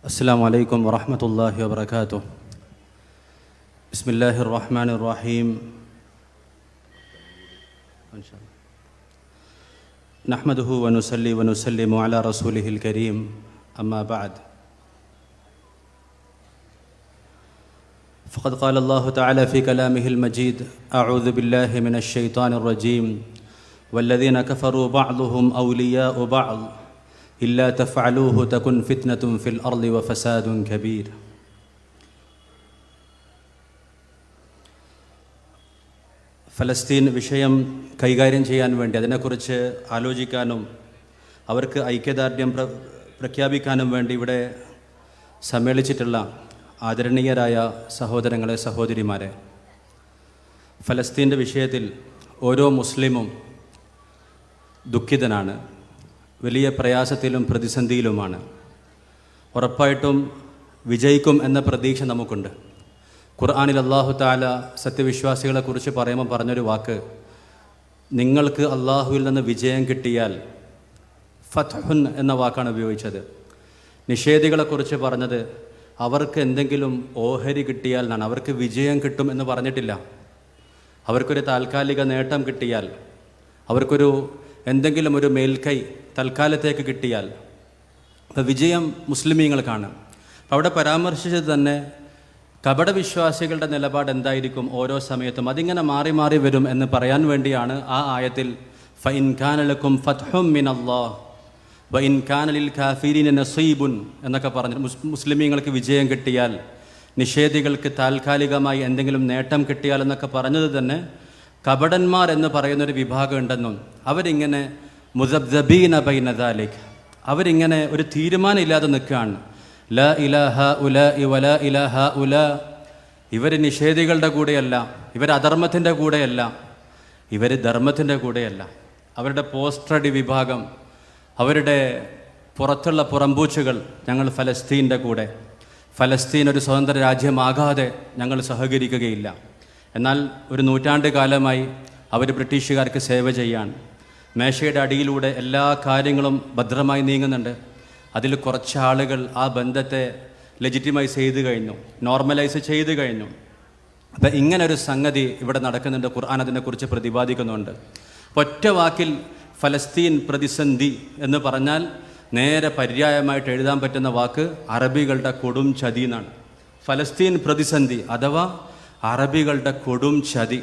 السلام عليكم ورحمة الله وبركاته. بسم الله الرحمن الرحيم. نحمده ونصلي ونسلم على رسوله الكريم. أما بعد. فقد قال الله تعالى في كلامه المجيد أعوذ بالله من الشيطان الرجيم. والذين كفروا بعضهم أولياء بعض. إلا تفعلوه تكن فتنة في الأرض وفساد كبير ഫലസ്തീൻ വിഷയം കൈകാര്യം ചെയ്യാൻ വേണ്ടി അതിനെക്കുറിച്ച് ആലോചിക്കാനും അവർക്ക് ഐക്യദാർഢ്യം പ്ര പ്രഖ്യാപിക്കാനും വേണ്ടി ഇവിടെ സമ്മേളിച്ചിട്ടുള്ള ആദരണീയരായ സഹോദരങ്ങളെ സഹോദരിമാരെ ഫലസ്തീൻ്റെ വിഷയത്തിൽ ഓരോ മുസ്ലിമും ദുഃഖിതനാണ് വലിയ പ്രയാസത്തിലും പ്രതിസന്ധിയിലുമാണ്. ഉറപ്പായിട്ടും വിജയിക്കും എന്ന പ്രതീക്ഷ നമുക്കുണ്ട്. ഖുർആാനിൽ അള്ളാഹു താല സത്യവിശ്വാസികളെക്കുറിച്ച് പറയുമ്പോൾ പറഞ്ഞൊരു വാക്ക് നിങ്ങൾക്ക് അള്ളാഹുവിൽ നിന്ന് വിജയം കിട്ടിയാൽ ഫത്ഹുൻ എന്ന വാക്കാണ് ഉപയോഗിച്ചത്. നിഷേധികളെക്കുറിച്ച് പറഞ്ഞത് അവർക്ക് എന്തെങ്കിലും ഓഹരി കിട്ടിയാൽ എന്നാണ്. അവർക്ക് വിജയം കിട്ടും എന്ന് പറഞ്ഞിട്ടില്ല. അവർക്കൊരു താൽക്കാലിക നേട്ടം കിട്ടിയാൽ അവർക്കൊരു എന്തെങ്കിലും ഒരു മേൽക്കൈ തൽക്കാലത്തേക്ക് കിട്ടിയാൽ അപ്പോൾ വിജയം മുസ്ലിമീങ്ങൾക്കാണ് അപ്പോൾ അവിടെ പരാമർശിച്ചത് തന്നെ കപടവിശ്വാസികളുടെ നിലപാട് എന്തായിരിക്കും ഓരോ സമയത്തും? അതിങ്ങനെ മാറി മാറി വരും എന്ന് പറയാൻ വേണ്ടിയാണ് ആ ആയത്തിൽ ഫൈൻ ഇൻഖാനലക്കും ഫത്ഹും മിൻ അള്ളാഹ് വ ഇൻഖാനലിൽ ഖാഫിരിൻ നസീബുൻ എന്നൊക്കെ പറഞ്ഞു മുസ് മുസ്ലിമീങ്ങൾക്ക് വിജയം കിട്ടിയാൽ നിഷേധികൾക്ക് താൽക്കാലികമായി എന്തെങ്കിലും നേട്ടം കിട്ടിയാൽ എന്നൊക്കെ പറഞ്ഞത് തന്നെ കപടന്മാർ എന്ന് പറയുന്നൊരു വിഭാഗം ഉണ്ടെന്നും അവരിങ്ങനെ മുസബ്ദബീന ബൈനദാലിക് അവരിങ്ങനെ ഒരു തീരുമാനം ഇല്ലാതെ നിൽക്കുകയാണ്. ല ഇലാഹ ഉല ഇവല ഹ ഉല. ഇവർ നിഷേധികളുടെ കൂടെയല്ല ഇവർ അധർമ്മത്തിന്റെ കൂടെയല്ല ഇവർ ധർമ്മത്തിന്റെ കൂടെയല്ല. അവരുടെ പോസ്റ്റഡി വിഭാഗം അവരുടെ പുറത്തുള്ള പുറംപൂച്ചുകൾ ഞങ്ങൾ ഫലസ്തീന്റെ കൂടെ. ഫലസ്തീൻ ഒരു സ്വതന്ത്ര രാജ്യമാകാതെ ഞങ്ങൾ സഹകരിക്കുകയില്ല. എന്നാൽ ഒരു നൂറ്റാണ്ട് കാലമായി അവർ ബ്രിട്ടീഷുകാർക്ക് സേവ ചെയ്യാൻ മേശയുടെ അടിയിലൂടെ എല്ലാ കാര്യങ്ങളും ഭദ്രമായി നീങ്ങുന്നുണ്ട്. അതിൽ കുറച്ച് ആളുകൾ ആ ബന്ധത്തെ ലെജിറ്റിമൈസ് ചെയ്ത് കഴിഞ്ഞു നോർമലൈസ് ചെയ്ത് കഴിഞ്ഞു. അപ്പം ഇങ്ങനൊരു സംഗതി ഇവിടെ നടക്കുന്നുണ്ട്. ഖുർആൻ അതിനെക്കുറിച്ച് പ്രതിപാദിക്കുന്നുണ്ട്. ഒറ്റ വാക്കിൽ ഫലസ്തീൻ പ്രതിസന്ധി എന്ന് പറഞ്ഞാൽ നേരെ പര്യായമായിട്ട് എഴുതാൻ പറ്റുന്ന വാക്ക് അറബികളുടെ കൊടും ചതി എന്നാണ്. ഫലസ്തീൻ പ്രതിസന്ധി അഥവാ അറബികളുടെ കൊടും ചതി.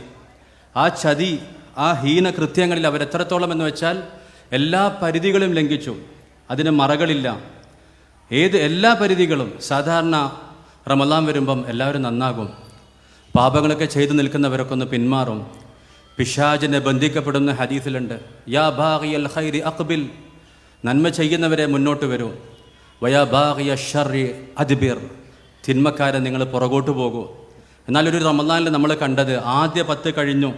ആ ചതി ആ ഹീന കൃത്യങ്ങളിൽ അവരെത്രത്തോളം എന്ന് വെച്ചാൽ എല്ലാ പരിധികളും ലംഘിച്ചു. അതിന് മറകളില്ല. ഏത് എല്ലാ പരിധികളും സാധാരണ റമദാൻ വരുമ്പം എല്ലാവരും നന്നാകും. പാപങ്ങളൊക്കെ ചെയ്തു നിൽക്കുന്നവരൊക്കെ ഒന്ന് പിന്മാറും. പിശാജിനെ ബന്ധിക്കപ്പെടുന്ന ഹദീസിലുണ്ട് യാ ബാഗിയൽ ഖൈരി അക്ബിൽ നന്മ ചെയ്യുന്നവരെ മുന്നോട്ട് വരൂ. വയാ ബാഗിയ ഷർ അദ്ബിർ. തിന്മക്കാരെ നിങ്ങൾ പുറകോട്ട് പോകൂ. എന്നാൽ ഒരു റമദാനിൽ നമ്മൾ കണ്ടത് ആദ്യ പത്ത് കഴിഞ്ഞു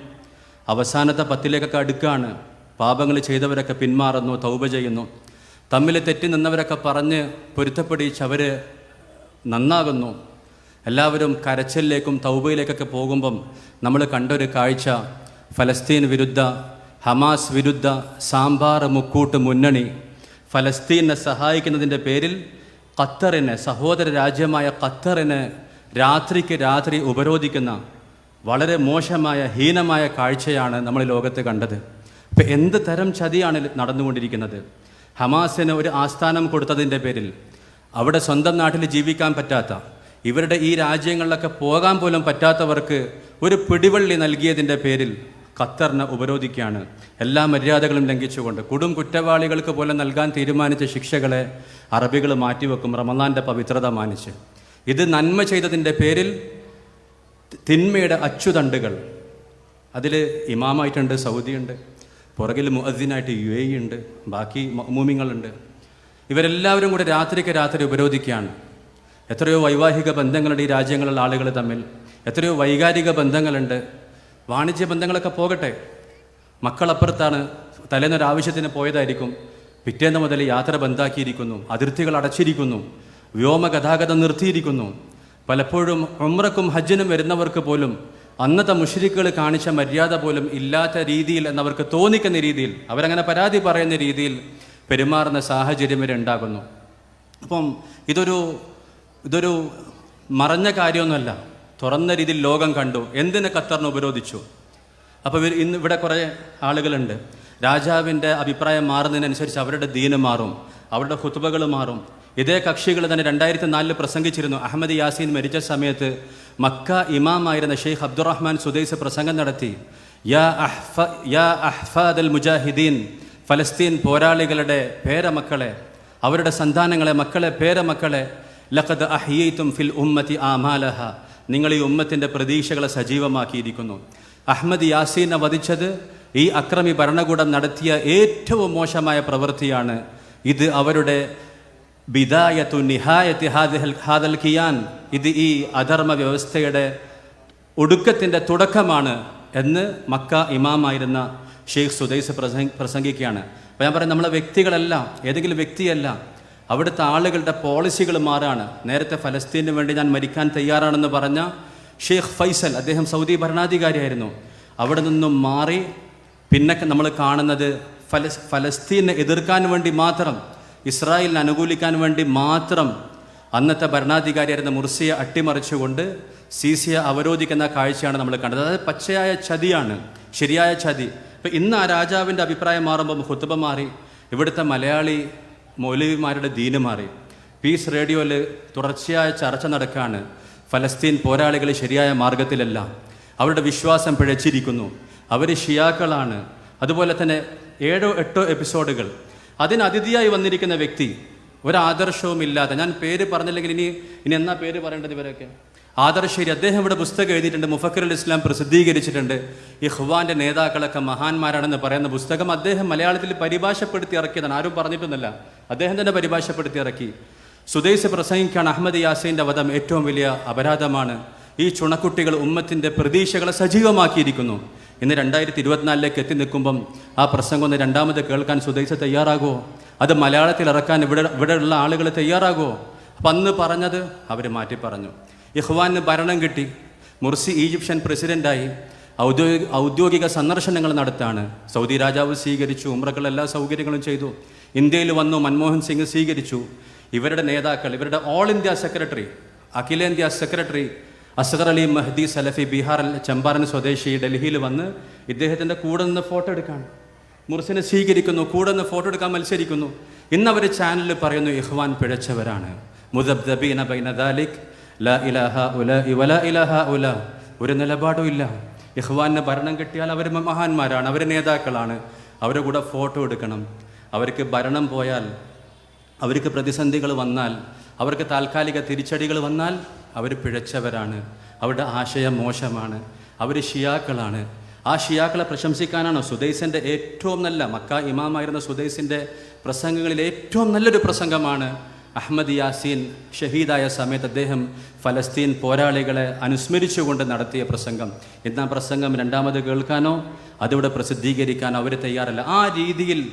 അവസാനത്തെ പത്തിലേക്കൊക്കെ അടുക്കാണ്. പാപങ്ങൾ ചെയ്തവരൊക്കെ പിന്മാറുന്നു തൗബ ചെയ്യുന്നു. തമ്മിൽ തെറ്റി നിന്നവരൊക്കെ പറഞ്ഞ് പൊരുത്തപ്പെടിച്ച് അവർ നന്നാകുന്നു. എല്ലാവരും കരച്ചിലേക്കും തൗബയിലേക്കൊക്കെ പോകുമ്പം നമ്മൾ കണ്ടൊരു കാഴ്ച. ഫലസ്തീൻ വിരുദ്ധ ഹമാസ് വിരുദ്ധ സാമ്പാർ മുക്കൂട്ട് മുന്നണി. ഫലസ്തീനെ സഹായിക്കുന്നതിന്റെ പേരിൽ ഖത്തറിനെ സഹോദര രാജ്യമായ ഖത്തറിനെ രാത്രിക്ക് രാത്രി ഉപരോധിക്കുന്ന വളരെ മോശമായ ഹീനമായ കാഴ്ചയാണ് നമ്മൾ ലോകത്ത് കണ്ടത്. ഇപ്പം എന്ത് തരം ചതിയാണ് നടന്നുകൊണ്ടിരിക്കുന്നത്? ഹമാസിന് ഒരു ആസ്ഥാനം കൊടുത്തതിന്റെ പേരിൽ അവിടെ സ്വന്തം നാട്ടിൽ ജീവിക്കാൻ പറ്റാത്ത ഇവരുടെ ഈ രാജ്യങ്ങളിലൊക്കെ പോകാൻ പോലും പറ്റാത്തവർക്ക് ഒരു പിടിവള്ളി നൽകിയതിന്റെ പേരിൽ ഖത്തറിനെ ഉപരോധിക്കുകയാണ്. എല്ലാ മര്യാദകളും ലംഘിച്ചുകൊണ്ട് കൊടും കുറ്റവാളികൾക്ക് പോലും നൽകാൻ തീരുമാനിച്ച ശിക്ഷകളെ അറബികൾ മാറ്റിവെക്കും റമദാന്റെ പവിത്രത മാനിച്ച്. ഇത് നന്മ ചെയ്തതിന്റെ പേരിൽ തിന്മയുടെ അച്ചുതണ്ടുകൾ. അതിൽ ഇമാമായിട്ടുണ്ട് സൗദിയുണ്ട് പുറകിൽ മുഹദ്ദീനായിട്ട് യു എ ഉണ്ട് ബാക്കി മൂമിങ്ങളുണ്ട് ഇവരെല്ലാവരും കൂടെ രാത്രിക്ക് രാത്രി ഉപരോധിക്കുകയാണ്. എത്രയോ വൈവാഹിക ബന്ധങ്ങളുണ്ട് ഈ രാജ്യങ്ങളിലുള്ള ആളുകൾ തമ്മിൽ എത്രയോ വൈകാരിക ബന്ധങ്ങളുണ്ട്. വാണിജ്യ ബന്ധങ്ങളൊക്കെ പോകട്ടെ. മക്കളപ്പുറത്താണ് തലേന്നൊരു ആവശ്യത്തിന് പോയതായിരിക്കും. പിറ്റേന്ന് മുതൽ യാത്ര ബന്ധാക്കിയിരിക്കുന്നു അതിർത്തികൾ അടച്ചിരിക്കുന്നു. വ്യോമ ഗതാഗതം നിർത്തിയിരിക്കുന്നു. പലപ്പോഴും ഉമ്രക്കും ഹജ്ജിനും വരുന്നവർക്ക് പോലും അന്നത്തെ മുഷരിക്കുകൾ കാണിച്ച മര്യാദ പോലും ഇല്ലാത്ത രീതിയിൽ എന്നവർക്ക് തോന്നിക്കുന്ന രീതിയിൽ അവരങ്ങനെ പരാതി പറയുന്ന രീതിയിൽ പെരുമാറുന്ന സാഹചര്യം വരെ ഉണ്ടാകുന്നു. അപ്പം ഇതൊരു ഇതൊരു മറഞ്ഞ കാര്യമൊന്നുമല്ല. തുറന്ന രീതിയിൽ ലോകം കണ്ടു. എന്തിന് ഖത്തറിനെ ഉപരോധിച്ചു? അപ്പോൾ ഇന്ന് ഇവിടെ കുറേ ആളുകളുണ്ട്. രാജാവിന്റെ അഭിപ്രായം മാറുന്നതിനനുസരിച്ച് അവരുടെ ദീന് മാറും. അവരുടെ കുത്തുബകൾ മാറും. ഇതേ കക്ഷികൾ തന്നെ രണ്ടായിരത്തി നാലിൽ പ്രസംഗിച്ചിരുന്നു. അഹമ്മദ് യാസീൻ മരിച്ച സമയത്ത് മക്ക ഇമാമായിരുന്ന ഷെയ്ഖ് അബ്ദുറഹ്മാൻ സുദൈസ് പ്രസംഗം നടത്തി. യാ അഹ്ഫ യാ അഹ്ഫാദ് അൽ മുജാഹിദീൻ ഫലസ്തീൻ പോരാളികളുടെ പേരമക്കളെ അവരുടെ സന്താനങ്ങളെ മക്കളെ പേരമക്കളെ ലഖദ് അഹ്യത്തും ഫിൽ ഉമ്മത്തി ആമാലഹ. നിങ്ങൾ ഈ ഉമ്മത്തിന്റെ പ്രതീക്ഷകളെ സജീവമാക്കിയിരിക്കുന്നു. അഹമ്മദ് യാസീനെ വധിച്ചത് ഈ അക്രമി ഭരണകൂടം നടത്തിയ ഏറ്റവും മോശമായ പ്രവൃത്തിയാണ്. ഇത് അവരുടെ ബിദായത്തു നിഹായത്തി ഹാദൽ ഖിയാൻ ഇത് ഈ അധർമ്മ വ്യവസ്ഥയുടെ ഒടുക്കത്തിന്റെ തുടക്കമാണ് എന്ന് മക്ക ഇമാമായിരുന്ന ഷെയ്ഖ് സുദൈസ് പ്രസംഗി പ്രസംഗിക്കുകയാണ്. അപ്പോൾ ഞാൻ പറയാം നമ്മളെ വ്യക്തികളല്ല ഏതെങ്കിലും വ്യക്തിയല്ല അവിടുത്തെ ആളുകളുടെ പോളിസികൾ മാറാണ്. നേരത്തെ ഫലസ്തീനു വേണ്ടി ഞാൻ മരിക്കാൻ തയ്യാറാണെന്ന് പറഞ്ഞ ഷെയ്ഖ് ഫൈസൽ അദ്ദേഹം സൗദി ഭരണാധികാരിയായിരുന്നു. അവിടെ നിന്നും മാറി പിന്നെ നമ്മൾ കാണുന്നത് ഫലസ് ഫലസ്തീനെ എതിർക്കാൻ വേണ്ടി മാത്രം ഇസ്രായേലിനെ അനുകൂലിക്കാൻ വേണ്ടി മാത്രം അന്നത്തെ ഭരണാധികാരിയായിരുന്ന മുർസിയെ അട്ടിമറിച്ചുകൊണ്ട് സീസിയെ അവരോധിക്കുന്ന കാഴ്ചയാണ് നമ്മൾ കണ്ടത്. അതായത് പച്ചയായ ചതിയാണ് ശരിയായ ചതി. ഇപ്പം ഇന്ന് ആ രാജാവിന്റെ അഭിപ്രായം മാറുമ്പം ഹുത്തുബ മാറി ഇവിടുത്തെ മലയാളി മൗലവിമാരുടെ ദീന് മാറി. പീസ് റേഡിയോയിൽ തുടർച്ചയായ ചർച്ച നടക്കുകയാണ് ഫലസ്തീൻ പോരാളികൾ ശരിയായ മാർഗത്തിലല്ല. അവരുടെ വിശ്വാസം പിഴച്ചിരിക്കുന്നു. അവർ ഷിയാക്കളാണ്. അതുപോലെ തന്നെ ഏഴോ എട്ടോ എപ്പിസോഡുകൾ അതിന് അതിഥിയായി വന്നിരിക്കുന്ന വ്യക്തി ഒരാദർശവും ഇല്ലാതെ ഞാൻ പേര് പറഞ്ഞില്ലെങ്കിൽ ഇനി ഇനി എന്നാ പേര് പറയേണ്ടത് ഇവരൊക്കെ? ആദർശേരി അദ്ദേഹം ഇവിടെ പുസ്തകം എഴുതിയിട്ടുണ്ട് മുഫക്കറുൽ ഇസ്ലാം പ്രസിദ്ധീകരിച്ചിട്ടുണ്ട്. ഈ ഹുവാന്റെ നേതാക്കളൊക്കെ മഹാന്മാരാണെന്ന് പറയുന്ന പുസ്തകം അദ്ദേഹം മലയാളത്തിൽ പരിഭാഷപ്പെടുത്തി ഇറക്കിയതാണ്. ആരും പറഞ്ഞിട്ടൊന്നുമല്ല. അദ്ദേഹം തന്നെ പരിഭാഷപ്പെടുത്തി ഇറക്കി. സുദേശ് പ്രസംഗിക്കാണ് അഹമ്മദ് യാസീന്റെ വധം ഏറ്റവും വലിയ അപരാധമാണ്. ഈ ചുണക്കുട്ടികൾ ഉമ്മത്തിന്റെ പ്രതീക്ഷകളെ സജീവമാക്കിയിരിക്കുന്നു. ഇന്ന് രണ്ടായിരത്തി ഇരുപത്തിനാലിലേക്ക് എത്തി നിൽക്കുമ്പം ആ പ്രസംഗം ഒന്ന് രണ്ടാമത് കേൾക്കാൻ സ്വദേശ തയ്യാറാകുമോ അത് മലയാളത്തിൽ ഇറക്കാൻ ഇവിടെ ഇവിടെയുള്ള ആളുകൾ തയ്യാറാകുമോ അപ്പം അന്ന് പറഞ്ഞത് അവർ മാറ്റി പറഞ്ഞു. ഇഹ്വാന് ഭരണം കിട്ടി. മുർസി ഈജിപ്ഷ്യൻ പ്രസിഡന്റായി ഔദ്യോഗിക ഔദ്യോഗിക സന്ദർശനങ്ങൾ നടത്താണ്. സൗദി രാജാവ് സ്വീകരിച്ചു ഉമ്രകൾ എല്ലാ സൗകര്യങ്ങളും ചെയ്തു. ഇന്ത്യയിൽ വന്നു മൻമോഹൻ സിംഗ് സ്വീകരിച്ചു. ഇവരുടെ നേതാക്കൾ ഇവരുടെ ഓൾ ഇന്ത്യ സെക്രട്ടറി അഖിലേന്ത്യാ സെക്രട്ടറി അസ്ഗർ അലി മഹദി സലഫി ബീഹാറിൽ ചമ്പാരൻ സ്വദേശി ഡൽഹിയിൽ വന്ന് ഇദ്ദേഹത്തിന്റെ കൂടെ നിന്ന് ഫോട്ടോ എടുക്കാണ്. മുർസിനെ സ്വീകരിക്കുന്നു കൂടെ നിന്ന് ഫോട്ടോ എടുക്കാൻ മത്സരിക്കുന്നു. ഇന്ന് അവർ ചാനലിൽ പറയുന്നു ഇഹ്വാൻ പിഴച്ചവരാണ്. മുദബ്ദബീന ബൈന ല ലാ ഇലാഹ ഉല ഇവല ഇലഹ ഉല. ഒരു നിലപാടും ഇല്ല. ഇഹ്വാന് ഭരണം കിട്ടിയാൽ അവർ മഹാന്മാരാണ് അവർ നേതാക്കളാണ്. അവരുടെ കൂടെ ഫോട്ടോ എടുക്കണം. അവർക്ക് ഭരണം പോയാൽ അവർക്ക് പ്രതിസന്ധികൾ വന്നാൽ അവർക്ക് താൽക്കാലിക തിരിച്ചടികൾ വന്നാൽ അവർ പിഴച്ചവരാണ്. അവരുടെ ആശയം മോശമാണ്. അവർ ഷിയാക്കളാണ്. ആ ഷിയാക്കളെ പ്രശംസിക്കാനാണോ സുദൈസിന്റെ ഏറ്റവും നല്ല മക്ക ഇമാമായിരുന്ന സുദൈസിന്റെ പ്രസംഗങ്ങളിൽ ഏറ്റവും നല്ലൊരു പ്രസംഗമാണ് അഹമ്മദ് യാസീൻ ഷഹീദായ സമയത്ത് അദ്ദേഹം ഫലസ്തീൻ പോരാളികളെ അനുസ്മരിച്ചുകൊണ്ട് നടത്തിയ പ്രസംഗം. ഇന്ന് പ്രസംഗം? രണ്ടാമത് കേൾക്കാനോ? അതിവിടെ പ്രസിദ്ധീകരിക്കാനോ? അവർ തയ്യാറല്ല. ആ രീതിയിൽ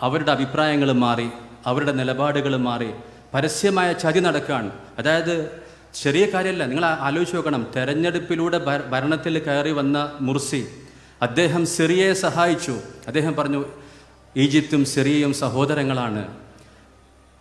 അവരുടെ അഭിപ്രായങ്ങൾ മാറി അവരുടെ നിലപാടുകൾ മാറി പരസ്യമായ ചതി നടക്കുകയാണ് അതായത് ചെറിയ കാര്യമല്ല നിങ്ങൾ ആലോചിച്ച് നോക്കണം. തെരഞ്ഞെടുപ്പിലൂടെ ഭരണത്തിൽ കയറി വന്ന മുർസി അദ്ദേഹം സിറിയയെ സഹായിച്ചു. അദ്ദേഹം പറഞ്ഞു ഈജിപ്തും സിറിയയും സഹോദരങ്ങളാണ്.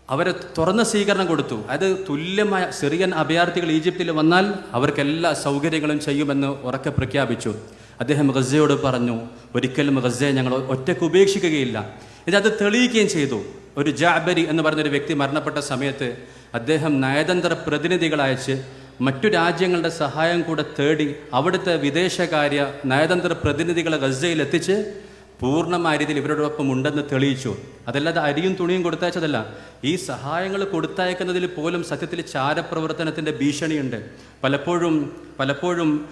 അവരെ തുറന്ന സ്വീകരണം കൊടുത്തു. അത് തുല്യമായ സിറിയൻ അഭയാർത്ഥികൾ ഈജിപ്തിൽ വന്നാൽ അവർക്ക് എല്ലാ സൗകര്യങ്ങളും ചെയ്യുമെന്ന് ഉറക്കെ പ്രഖ്യാപിച്ചു. അദ്ദേഹം ഗസയോട് പറഞ്ഞു ഒരിക്കലും ഗസയെ ഞങ്ങൾ ഒറ്റയ്ക്ക് ഉപേക്ഷിക്കുകയില്ല. ഇത് അത് തെളിയിക്കുകയും ചെയ്തു. ഒരു ജാബരി എന്ന് പറഞ്ഞൊരു വ്യക്തി മരണപ്പെട്ട സമയത്ത് അദ്ദേഹം നയതന്ത്ര പ്രതിനിധികളെ അയച്ച് മറ്റു രാജ്യങ്ങളുടെ സഹായം കൂടെ തേടി അവിടുത്തെ വിദേശകാര്യ നയതന്ത്ര പ്രതിനിധികളെ ഗസയിൽ എത്തിച്ച് പൂർണമായ രീതിയിൽ ഇവരോടൊപ്പം ഉണ്ടെന്ന് തെളിയിച്ചു. അതല്ലാതെ അരിയും തുണിയും കൊടുത്തയച്ചതല്ല. ഈ സഹായങ്ങൾ കൊടുത്തയക്കുന്നതിൽ പോലും സത്യത്തിൽ ചാരപ്രവർത്തനത്തിന്റെ ഭീഷണിയുണ്ട്. പലപ്പോഴും പലപ്പോഴും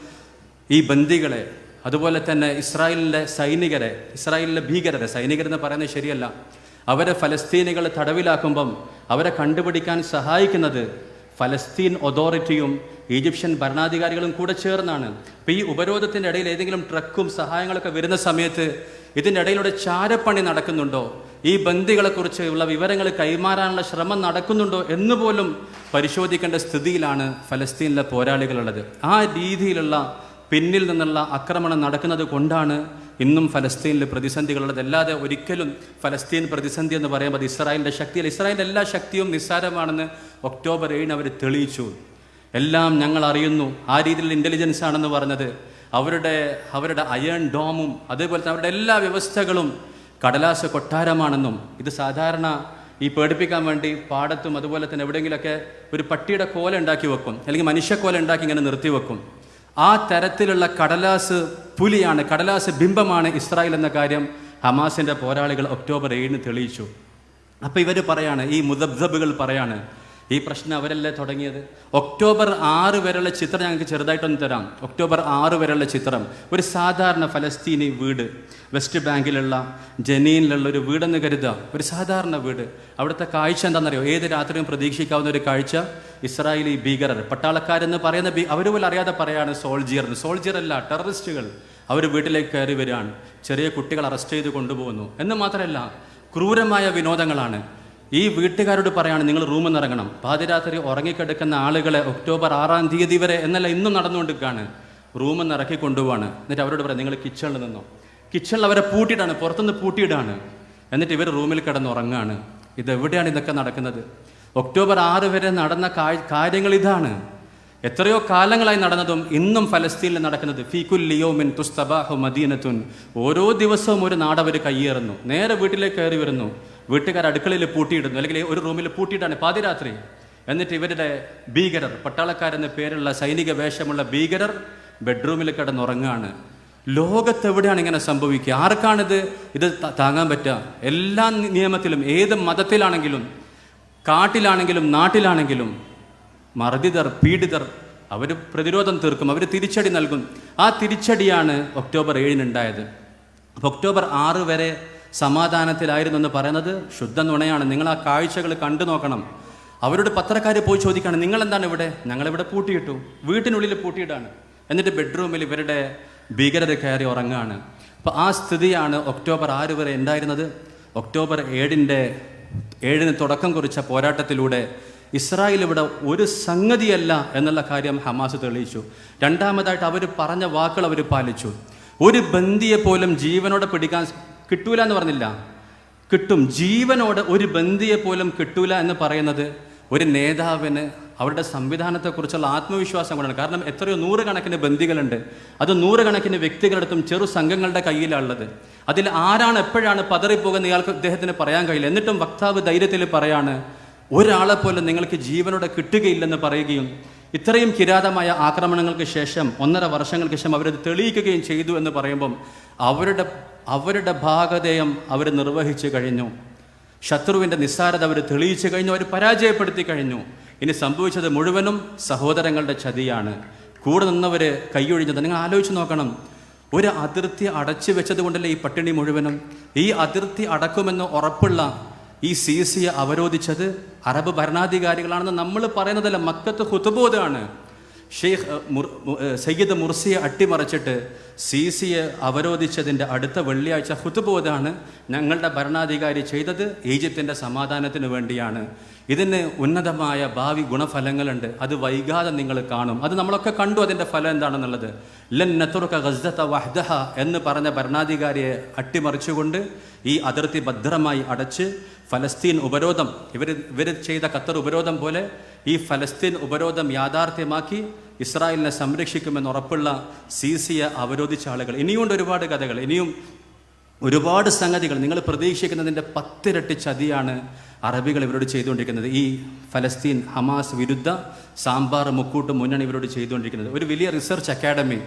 ഈ ബന്ദികളെ അതുപോലെ തന്നെ ഇസ്രായേലിലെ സൈനികരെ ഇസ്രായേലിലെ ഭീകരരെ സൈനികരെന്ന് പറയുന്നത് ശരിയല്ല. അവരെ ഫലസ്തീനികൾ തടവിലാക്കുമ്പം അവരെ കണ്ടുപിടിക്കാൻ സഹായിക്കുന്നത് ഫലസ്തീൻ അതോറിറ്റിയും ഈജിപ്ഷ്യൻ ഭരണാധികാരികളും കൂടെ ചേർന്നാണ്. അപ്പോൾ ഈ ഉപരോധത്തിന്റെ ഇടയിൽ ഏതെങ്കിലും ട്രക്കും സഹായങ്ങളൊക്കെ വരുന്ന സമയത്ത് ഇതിന്റെ ഇടയിലൂടെ ചാരപ്പണി നടക്കുന്നുണ്ടോ? ഈ ബന്ദികളെക്കുറിച്ച് ഉള്ള വിവരങ്ങൾ കൈമാറാനുള്ള ശ്രമം നടക്കുന്നുണ്ടോ എന്ന് പോലും പരിശോധിക്കേണ്ട സ്ഥിതിയിലാണ് ഫലസ്തീനിലെ പോരാളികളുള്ളത്. ആ രീതിയിലുള്ള പിന്നിൽ നിന്നുള്ള ആക്രമണം നടക്കുന്നത് കൊണ്ടാണ് ഇന്നും ഫലസ്തീനിൽ പ്രതിസന്ധികളുള്ളത് അല്ലാതെ ഒരിക്കലും ഫലസ്തീൻ പ്രതിസന്ധി എന്ന് പറയുമ്പോൾ അത് ഇസ്രായേലിന്റെ ശക്തിയിൽ ഇസ്രായേലിന്റെ എല്ലാ ശക്തിയും നിസ്സാരമാണെന്ന് ഒക്ടോബർ ഏഴിന് അവർ തെളിയിച്ചു. എല്ലാം ഞങ്ങൾ അറിയുന്നു. ആ രീതിയിൽ ഇന്റലിജൻസ് ആണെന്ന് പറഞ്ഞത്. അവരുടെ അവരുടെ അയൺ ഡോമും അതേപോലെ തന്നെ അവരുടെ എല്ലാ വ്യവസ്ഥകളും കടലാസ കൊട്ടാരമാണെന്നും ഇത് സാധാരണ ഈ പേടിപ്പിക്കാൻ വേണ്ടി പാടത്തും അതുപോലെ തന്നെ എവിടെയെങ്കിലുമൊക്കെ ഒരു പട്ടിയുടെ കോല ഉണ്ടാക്കി വെക്കും. അല്ലെങ്കിൽ മനുഷ്യക്കോല ഉണ്ടാക്കി ഇങ്ങനെ നിർത്തി വെക്കും. ആ തരത്തിലുള്ള കടലാസ് പുലിയാണ് കടലാസ് ബിംബമാണ് ഇസ്രായേൽ എന്ന കാര്യം ഹമാസിന്റെ പോരാളികൾ ഒക്ടോബർ ഏഴിന് തെളിയിച്ചു. അപ്പോൾ ഇവർ പറയാണ് ഈ മുദബ്ദബുകൾ പറയാണ് ഈ പ്രശ്നം അവരല്ലേ തുടങ്ങിയത്? ഒക്ടോബർ ആറ് വരെയുള്ള ചിത്രം ഞങ്ങൾക്ക് ചെറുതായിട്ടൊന്ന് തരാം. ഒക്ടോബർ ആറ് വരെയുള്ള ചിത്രം. ഒരു സാധാരണ ഫലസ്തീനി വീട്. വെസ്റ്റ് ബാങ്കിലുള്ള ജനീനിലുള്ള ഒരു വീടെന്ന് കരുതുക. ഒരു സാധാരണ വീട്. അവിടുത്തെ കാഴ്ച എന്താണെന്നറിയോ? ഏത് രാത്രിയും പ്രതീക്ഷിക്കാവുന്ന ഒരു കാഴ്ച ഇസ്രായേലി ഭീകരർ. പട്ടാളക്കാരെന്ന് പറയുന്ന ഭീ അവർ പോലും അറിയാതെ പറയാണ് സോൾജിയർ സോൾജിയർ അല്ല ടെററിസ്റ്റുകൾ. അവർ വീട്ടിലേക്ക് കയറി വരികയാണ് ചെറിയ കുട്ടികൾ അറസ്റ്റ് ചെയ്ത് കൊണ്ടുപോകുന്നു. എന്ന് മാത്രമല്ല ക്രൂരമായ വിനോദങ്ങളാണ്. ഈ വീട്ടുകാരോട് പറയാണ് നിങ്ങൾ റൂമിൽ നിന്ന് ഇറങ്ങണം. പാതിരാത്രി ഉറങ്ങിക്കിടക്കുന്ന ആളുകളെ ഒക്ടോബർ ആറാം തീയതി വരെ എന്നല്ല ഇന്നും നടന്നുകൊണ്ടിരിക്കുകയാണ്. റൂമിൽ നിന്ന് ഇറക്കി കൊണ്ടുപോവാണ്. എന്നിട്ട് അവരോട് പറയാം നിങ്ങൾ കിച്ചണിൽ നിന്നോ? കിച്ചണിൽ അവരെ പൂട്ടിയിടാണ് പുറത്തുനിന്ന് പൂട്ടിയിടാണ്. എന്നിട്ട് ഇവർ റൂമിൽ കിടന്ന് ഉറങ്ങാണ്. ഇതെവിടെയാണ് ഇതൊക്കെ നടക്കുന്നത്? ഒക്ടോബർ ആറ് വരെ നടന്ന കാര്യങ്ങൾ ഇതാണ്. എത്രയോ കാലങ്ങളായി നടന്നതും ഇന്നും ഫലസ്തീനിൽ നടക്കുന്നത്. ഫീഖുൽ ലിയോമിൻ തുസ്തബാഹു മദീനത്തുൻ. ഓരോ ദിവസവും ഒരു നാടവർ കയ്യേറുന്നു. നേരെ വീട്ടിലേക്ക് കയറി വരുന്നു. വീട്ടുകാർ അടുക്കളയിൽ പൂട്ടിയിടുന്നു അല്ലെങ്കിൽ ഒരു റൂമിൽ പൂട്ടിയിട്ടാണ് പാതിരാത്രി. എന്നിട്ട് ഇവരുടെ ഭീകരർ പട്ടാളക്കാരെന്ന പേരുള്ള സൈനിക വേഷമുള്ള ഭീകരർ ബെഡ്റൂമിൽ കിടന്നുറങ്ങാണ് ലോകത്തെവിടെയാണ് ഇങ്ങനെ സംഭവിക്കുക? ആർക്കാണിത്? ഇത് താങ്ങാൻ പറ്റുക? എല്ലാ നിയമത്തിലും ഏത് മതത്തിലാണെങ്കിലും കാട്ടിലാണെങ്കിലും നാട്ടിലാണെങ്കിലും മർദ്ദിതർ പീഡിതർ അവർ പ്രതിരോധം തീർക്കും അവർ തിരിച്ചടി നൽകും. ആ തിരിച്ചടിയാണ് ഒക്ടോബർ ഏഴിനുണ്ടായത് അപ്പോൾ ഒക്ടോബർ ആറ് വരെ സമാധാനത്തിലായിരുന്നു എന്ന് പറയുന്നത് ശുദ്ധ നുണയാണ്. നിങ്ങൾ ആ കാഴ്ചകൾ കണ്ടു നോക്കണം. അവരോട് പത്രക്കാർ പോയി ചോദിക്കുകയാണ് നിങ്ങൾ എന്താണ് ഇവിടെ? ഞങ്ങളിവിടെ പൂട്ടിയിട്ടു. വീട്ടിനുള്ളിൽ പൂട്ടിയിടാണ്. എന്നിട്ട് ബെഡ്റൂമിൽ ഇവരുടെ ഭീകരത കയറി ഉറങ്ങാണ് അപ്പോൾ ആ സ്ഥിതിയാണ് ഒക്ടോബർ ആറ് വരെ ഉണ്ടായിരുന്നത് ഒക്ടോബർ ഏഴിന്റെ ഏഴിന് തുടക്കം കുറിച്ച പോരാട്ടത്തിലൂടെ ഇസ്രായേൽ ഇവിടെ ഒരു സംഗതിയല്ല എന്നുള്ള കാര്യം ഹമാസ് തെളിയിച്ചു. രണ്ടാമതായിട്ട് അവർ പറഞ്ഞ വാക്കുകൾ അവർ പാലിച്ചു. ഒരു ബന്ദിയെ പോലും ജീവനോടെ പിടിക്കാൻ കിട്ടൂല എന്ന് പറഞ്ഞില്ല. കിട്ടും. ജീവനോട് ഒരു ബന്ധിയെ പോലും കിട്ടൂല എന്ന് പറയുന്നത് ഒരു നേതാവിന് അവരുടെ സംവിധാനത്തെക്കുറിച്ചുള്ള ആത്മവിശ്വാസം കൊണ്ടാണ്. കാരണം എത്രയോ നൂറുകണക്കിന് ബന്ധികളുണ്ട്. അത് നൂറുകണക്കിന് വ്യക്തികളടുത്തും ചെറു സംഘങ്ങളുടെ കയ്യിലുള്ളത് അതിൽ ആരാണ് എപ്പോഴാണ് പതറിപ്പോകുന്ന ഇയാൾക്ക് ഇദ്ദേഹത്തിന് പറയാൻ കഴിയില്ല. എന്നിട്ടും വക്താവ് ധൈര്യത്തിൽ പറയാണ് ഒരാളെ പോലും നിങ്ങൾക്ക് ജീവനോടെ കിട്ടുകയില്ലെന്ന് പറയുകയും ഇത്രയും കിരാതമായ ആക്രമണങ്ങൾക്ക് ശേഷം ഒന്നര വർഷങ്ങൾക്ക് ശേഷം അവരത് തെളിയിക്കുകയും ചെയ്തു എന്ന് പറയുമ്പം അവരുടെ അവരുടെ ഭാഗതയം അവർ നിർവഹിച്ചു കഴിഞ്ഞു. ശത്രുവിന്റെ നിസ്സാരത അവർ തെളിയിച്ചു കഴിഞ്ഞു അവർ പരാജയപ്പെടുത്തി കഴിഞ്ഞു. ഇനി സംഭവിച്ചത് മുഴുവനും സഹോദരങ്ങളുടെ ചതിയാണ്. കൂടെ നിന്നവർ കൈയൊഴിഞ്ഞത് നിങ്ങൾ ആലോചിച്ച് നോക്കണം. ഒരു അതിർത്തി അടച്ചു വെച്ചത് കൊണ്ടല്ലേ ഈ പട്ടിണി മുഴുവനും? ഈ അതിർത്തി അടക്കുമെന്ന് ഉറപ്പുള്ള ഈ സി സിയെ അവരോധിച്ചത് അറബ് ഭരണാധികാരികളാണെന്ന് നമ്മൾ പറയുന്നതല്ല മക്കത്ത് ഹുത്തുബോധാണ് ഷെയ്ഖ് സയ്യിദ് മുർസിയെ അട്ടിമറിച്ചിട്ട് സി സിയെ അവരോധിച്ചതിന്റെ അടുത്ത വെള്ളിയാഴ്ച ഹുത്തുബോധാണ് ഞങ്ങളുടെ ഭരണാധികാരി ചെയ്തത് ഈജിപ്തിന്റെ സമാധാനത്തിന് വേണ്ടിയാണ്. ഇതിന് ഉന്നതമായ ഭാവി ഗുണഫലങ്ങളുണ്ട്. അത് വൈകാതെ നിങ്ങൾ കാണും. അത് നമ്മളൊക്കെ കണ്ടു അതിന്റെ ഫലം എന്താണെന്നുള്ളത്. ലൻ നത്തുറുക ഗസ്ദത്ത വഹ്ദഹ എന്ന് പറഞ്ഞ ഭരണാധികാരിയെ അട്ടിമറിച്ചുകൊണ്ട് ഈ അതിർത്തി ഭദ്രമായി അടച്ച് ഫലസ്തീൻ ഉപരോധം ഇവർ ഇവർ ചെയ്ത ഖത്തർ ഉപരോധം പോലെ ഈ ഫലസ്തീൻ ഉപരോധം യാഥാർത്ഥ്യമാക്കി ഇസ്രായേലിനെ സംരക്ഷിക്കുമെന്ന് ഉറപ്പുള്ള സി സിയെ അവരോധിച്ച ആളുകൾ. ഇനിയുണ്ട് ഒരുപാട് കഥകൾ ഇനിയും ഒരുപാട് സംഗതികൾ. നിങ്ങൾ പ്രതീക്ഷിക്കുന്നതിന്റെ പത്തിരട്ടി ചതിയാണ് അറബികൾ ഇവരോട് ചെയ്തുകൊണ്ടിരിക്കുന്നത്. ഈ ഫലസ്തീൻ ഹമാസ് വിരുദ്ധ സാമ്പാർ മുക്കൂട്ട് മുന്നണി ഇവരോട് ചെയ്തുകൊണ്ടിരിക്കുന്നത്. ഒരു വലിയ റിസർച്ച് അക്കാഡമി.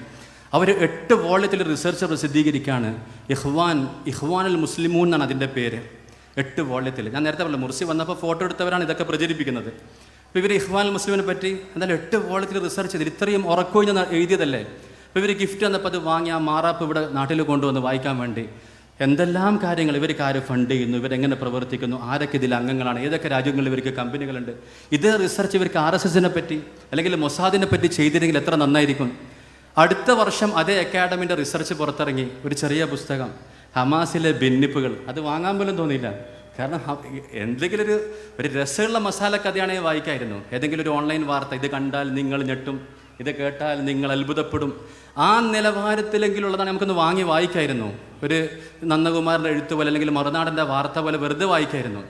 അവർ എട്ട് വോളത്തിൽ റിസർച്ച് പ്രസിദ്ധീകരിക്കുകയാണ്. ഇഹ്വാൻ ഇഹ്വാനുൽ മുസ്ലിമൂൻ എന്നാണ് അതിന്റെ പേര്. എട്ട് വോള്യത്തിൽ. ഞാൻ നേരത്തെ പറഞ്ഞു മുർസി വന്നപ്പോൾ ഫോട്ടോ എടുത്തവരാണ് ഇതൊക്കെ പ്രചരിപ്പിക്കുന്നത്. അപ്പോൾ ഇവർ ഇഹ്വാൻ മുസ്ലിമിനെ പറ്റി എന്തായാലും എട്ട് വോളത്തിൽ റിസർച്ച് ചെയ്ത് ഇത്രയും ഉറക്കൊഴിഞ്ഞ് എഴുതിയതല്ലേ? അപ്പോൾ ഇവർ ഗിഫ്റ്റ് വന്നപ്പോൾ അത് വാങ്ങി ആ മാറാപ്പ് ഇവിടെ നാട്ടിൽ കൊണ്ടുവന്ന് വായിക്കാൻ വേണ്ടി. എന്തെല്ലാം കാര്യങ്ങൾ ഇവർക്ക് ആര് ഫണ്ട് ചെയ്യുന്നു? ഇവരെങ്ങനെ പ്രവർത്തിക്കുന്നു? ആരൊക്കെ ഇതിൽ അംഗങ്ങളാണ്? ഏതൊക്കെ രാജ്യങ്ങളിൽ ഇവർക്ക് കമ്പനികളുണ്ട്? ഇത് റിസർച്ച് ഇവർക്ക് ആർ എസ് എസിനെ പറ്റി അല്ലെങ്കിൽ മൊസാദിനെ പറ്റി ചെയ്തിരുന്നെങ്കിൽ എത്ര നന്നായിരിക്കും? അടുത്ത വർഷം അതേ അക്കാഡമിന്റെ റിസർച്ച് പുറത്തിറങ്ങി. ഒരു ചെറിയ പുസ്തകം. ഹമാസിലെ ഭിന്നിപ്പുകൾ. അത് വാങ്ങാൻ പോലും തോന്നിയില്ല. കാരണം എന്തെങ്കിലും ഒരു ഒരു രസമുള്ള മസാല കഥയാണെങ്കിൽ വായിക്കായിരുന്നു. ഏതെങ്കിലും ഒരു ഓൺലൈൻ വാർത്ത ഇത് കണ്ടാൽ നിങ്ങൾ ഞെട്ടും ഇത് കേട്ടാൽ നിങ്ങൾ അത്ഭുതപ്പെടും. ആ നിലവാരത്തിലെങ്കിലുള്ളതാണ് നമുക്കൊന്ന് വാങ്ങി വായിക്കായിരുന്നു. ഒരു നന്ദകുമാറിന്റെ എഴുത്ത് പോലെ അല്ലെങ്കിൽ മറുനാടന്റെ വാർത്ത പോലെ വെറുതെ വായിക്കായിരുന്നു.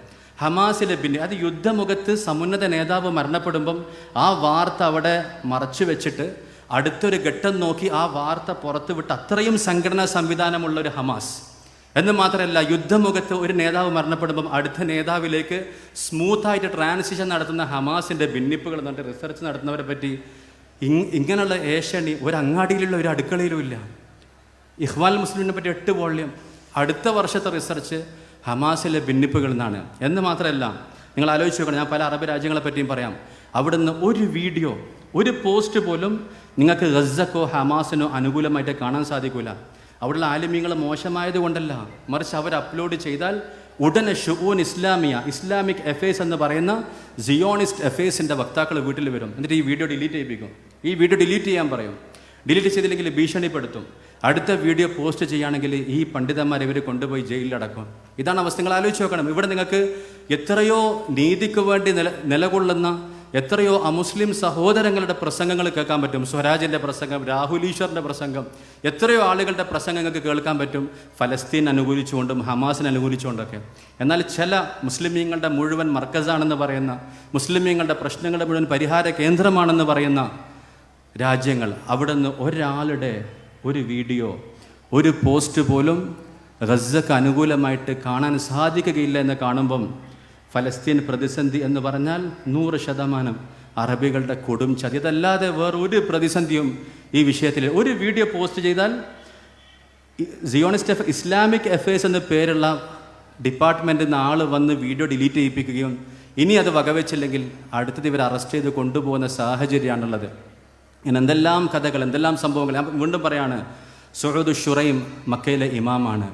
ഹമാസിലെ പിന്നെ അത് യുദ്ധമുഖത്ത് സമുന്നത നേതാവ് മരണപ്പെടുമ്പം ആ വാർത്ത അവിടെ മറച്ചു വെച്ചിട്ട് അടുത്തൊരു ഘട്ടം നോക്കി ആ വാർത്ത പുറത്തുവിട്ട് അത്രയും സംഘടനാ സംവിധാനമുള്ള ഒരു ഹമാസ്. എന്ന് മാത്രമല്ല യുദ്ധമുഖത്ത് ഒരു നേതാവ് മരണപ്പെടുമ്പം അടുത്ത നേതാവിലേക്ക് സ്മൂത്തായിട്ട് ട്രാൻസിഷൻ നടത്തുന്ന ഹമാസിന്റെ ഭിന്നിപ്പുകൾ എന്നിട്ട് റിസർച്ച് നടത്തുന്നവരെ പറ്റി ഇങ് ഇങ്ങനെയുള്ള ഏഷ്യണി ഒരു അങ്ങാടിയിലുള്ള ഒരു അടുക്കളയിലും ഇല്ല. ഇഹ്വാൽ മുസ്ലിമിനെ പറ്റി എട്ട് വോള്യം. അടുത്ത വർഷത്തെ റിസർച്ച് ഹമാസിലെ ഭിന്നിപ്പുകൾ എന്നാണ്. എന്ന് മാത്രമല്ല നിങ്ങൾ ആലോചിച്ച് നോക്കണം ഞാൻ പല അറബ് രാജ്യങ്ങളെ പറ്റിയും പറയാം. അവിടുന്ന് ഒരു വീഡിയോ ഒരു പോസ്റ്റ് പോലും നിങ്ങൾക്ക് ഗസക്കോ ഹമാസിനോ അനുകൂലമായിട്ട് കാണാൻ സാധിക്കില്ല അവിടെയുള്ള ആലിമ്യങ്ങൾ മോശമായത് കൊണ്ടല്ല. മറിച്ച് അവർ അപ്ലോഡ് ചെയ്താൽ ഉടനെ ഷുഊൻ ഇസ്ലാമിയ ഇസ്ലാമിക് എഫേഴ്സ് എന്ന് പറയുന്ന സിയോണിസ്റ്റ് എഫേഴ്സിന്റെ വക്താക്കൾ വീട്ടിൽ വരും. എന്നിട്ട് ഈ വീഡിയോ ഡിലീറ്റ് ചെയ്യിപ്പിക്കും. ഈ വീഡിയോ ഡിലീറ്റ് ചെയ്യാൻ പറയും. ഡിലീറ്റ് ചെയ്തില്ലെങ്കിൽ ഭീഷണിപ്പെടുത്തും. അടുത്ത വീഡിയോ പോസ്റ്റ് ചെയ്യുകയാണെങ്കിൽ ഈ പണ്ഡിതന്മാർ ഇവർ കൊണ്ടുപോയി ജയിലിലടക്കും ഇതാണ് അവസ്ഥ. നിങ്ങൾ ആലോചിച്ച് നോക്കണം. ഇവിടെ നിങ്ങൾക്ക് എത്രയോ നീതിക്ക് വേണ്ടി നില നിലകൊള്ളുന്ന എത്രയോ അമുസ്ലിം സഹോദരങ്ങളുടെ പ്രസംഗങ്ങൾ കേൾക്കാൻ പറ്റും. സ്വരാജിന്റെ പ്രസംഗം രാഹുൽ ഈശ്വറിന്റെ പ്രസംഗം എത്രയോ ആളുകളുടെ പ്രസംഗങ്ങൾക്ക് കേൾക്കാൻ പറ്റും. ഫലസ്തീൻ അനുകൂലിച്ചുകൊണ്ടും ഹമാസിനെ അനുകൂലിച്ചുകൊണ്ടൊക്കെ. എന്നാൽ ചില മുസ്ലിമീങ്ങളുടെ മുഴുവൻ മർക്കസാണെന്ന് പറയുന്ന മുസ്ലിമീങ്ങളുടെ പ്രശ്നങ്ങളുടെ മുഴുവൻ പരിഹാര കേന്ദ്രമാണെന്ന് പറയുന്ന രാജ്യങ്ങൾ അവിടെ നിന്ന് ഒരാളുടെ ഒരു വീഡിയോ ഒരു പോസ്റ്റ് പോലും ഗസക്ക് അനുകൂലമായിട്ട് കാണാൻ സാധിക്കുകയില്ല എന്ന് കാണുമ്പം ഫലസ്തീൻ പ്രതിസന്ധി എന്ന് പറഞ്ഞാൽ നൂറ് ശതമാനം അറബികളുടെ കൊടും ചതി അതല്ലാതെ വേറെ ഒരു പ്രതിസന്ധിയും ഈ വിഷയത്തിൽ ഒരു വീഡിയോ പോസ്റ്റ് ചെയ്താൽ സിയോണിസ്റ്റ് ഇസ്ലാമിക് അഫയേഴ്സ് എന്ന പേരുള്ള ഡിപ്പാർട്ട്മെന്റിൽ നിന്ന് ആൾ വന്ന് വീഡിയോ ഡിലീറ്റ് ചെയ്യിപ്പിക്കുകയും ഇനി അത് വകവെച്ചില്ലെങ്കിൽ അടുത്തത് ഇവർ അറസ്റ്റ് ചെയ്ത് കൊണ്ടുപോകുന്ന സാഹചര്യമാണുള്ളത്. ഇങ്ങനെ എന്തെല്ലാം കഥകൾ എന്തെല്ലാം സംഭവങ്ങൾ വീണ്ടും പറയാണ് സുഹദ് ഷുറൈം മക്കയിലെ ഇമാമാണ്.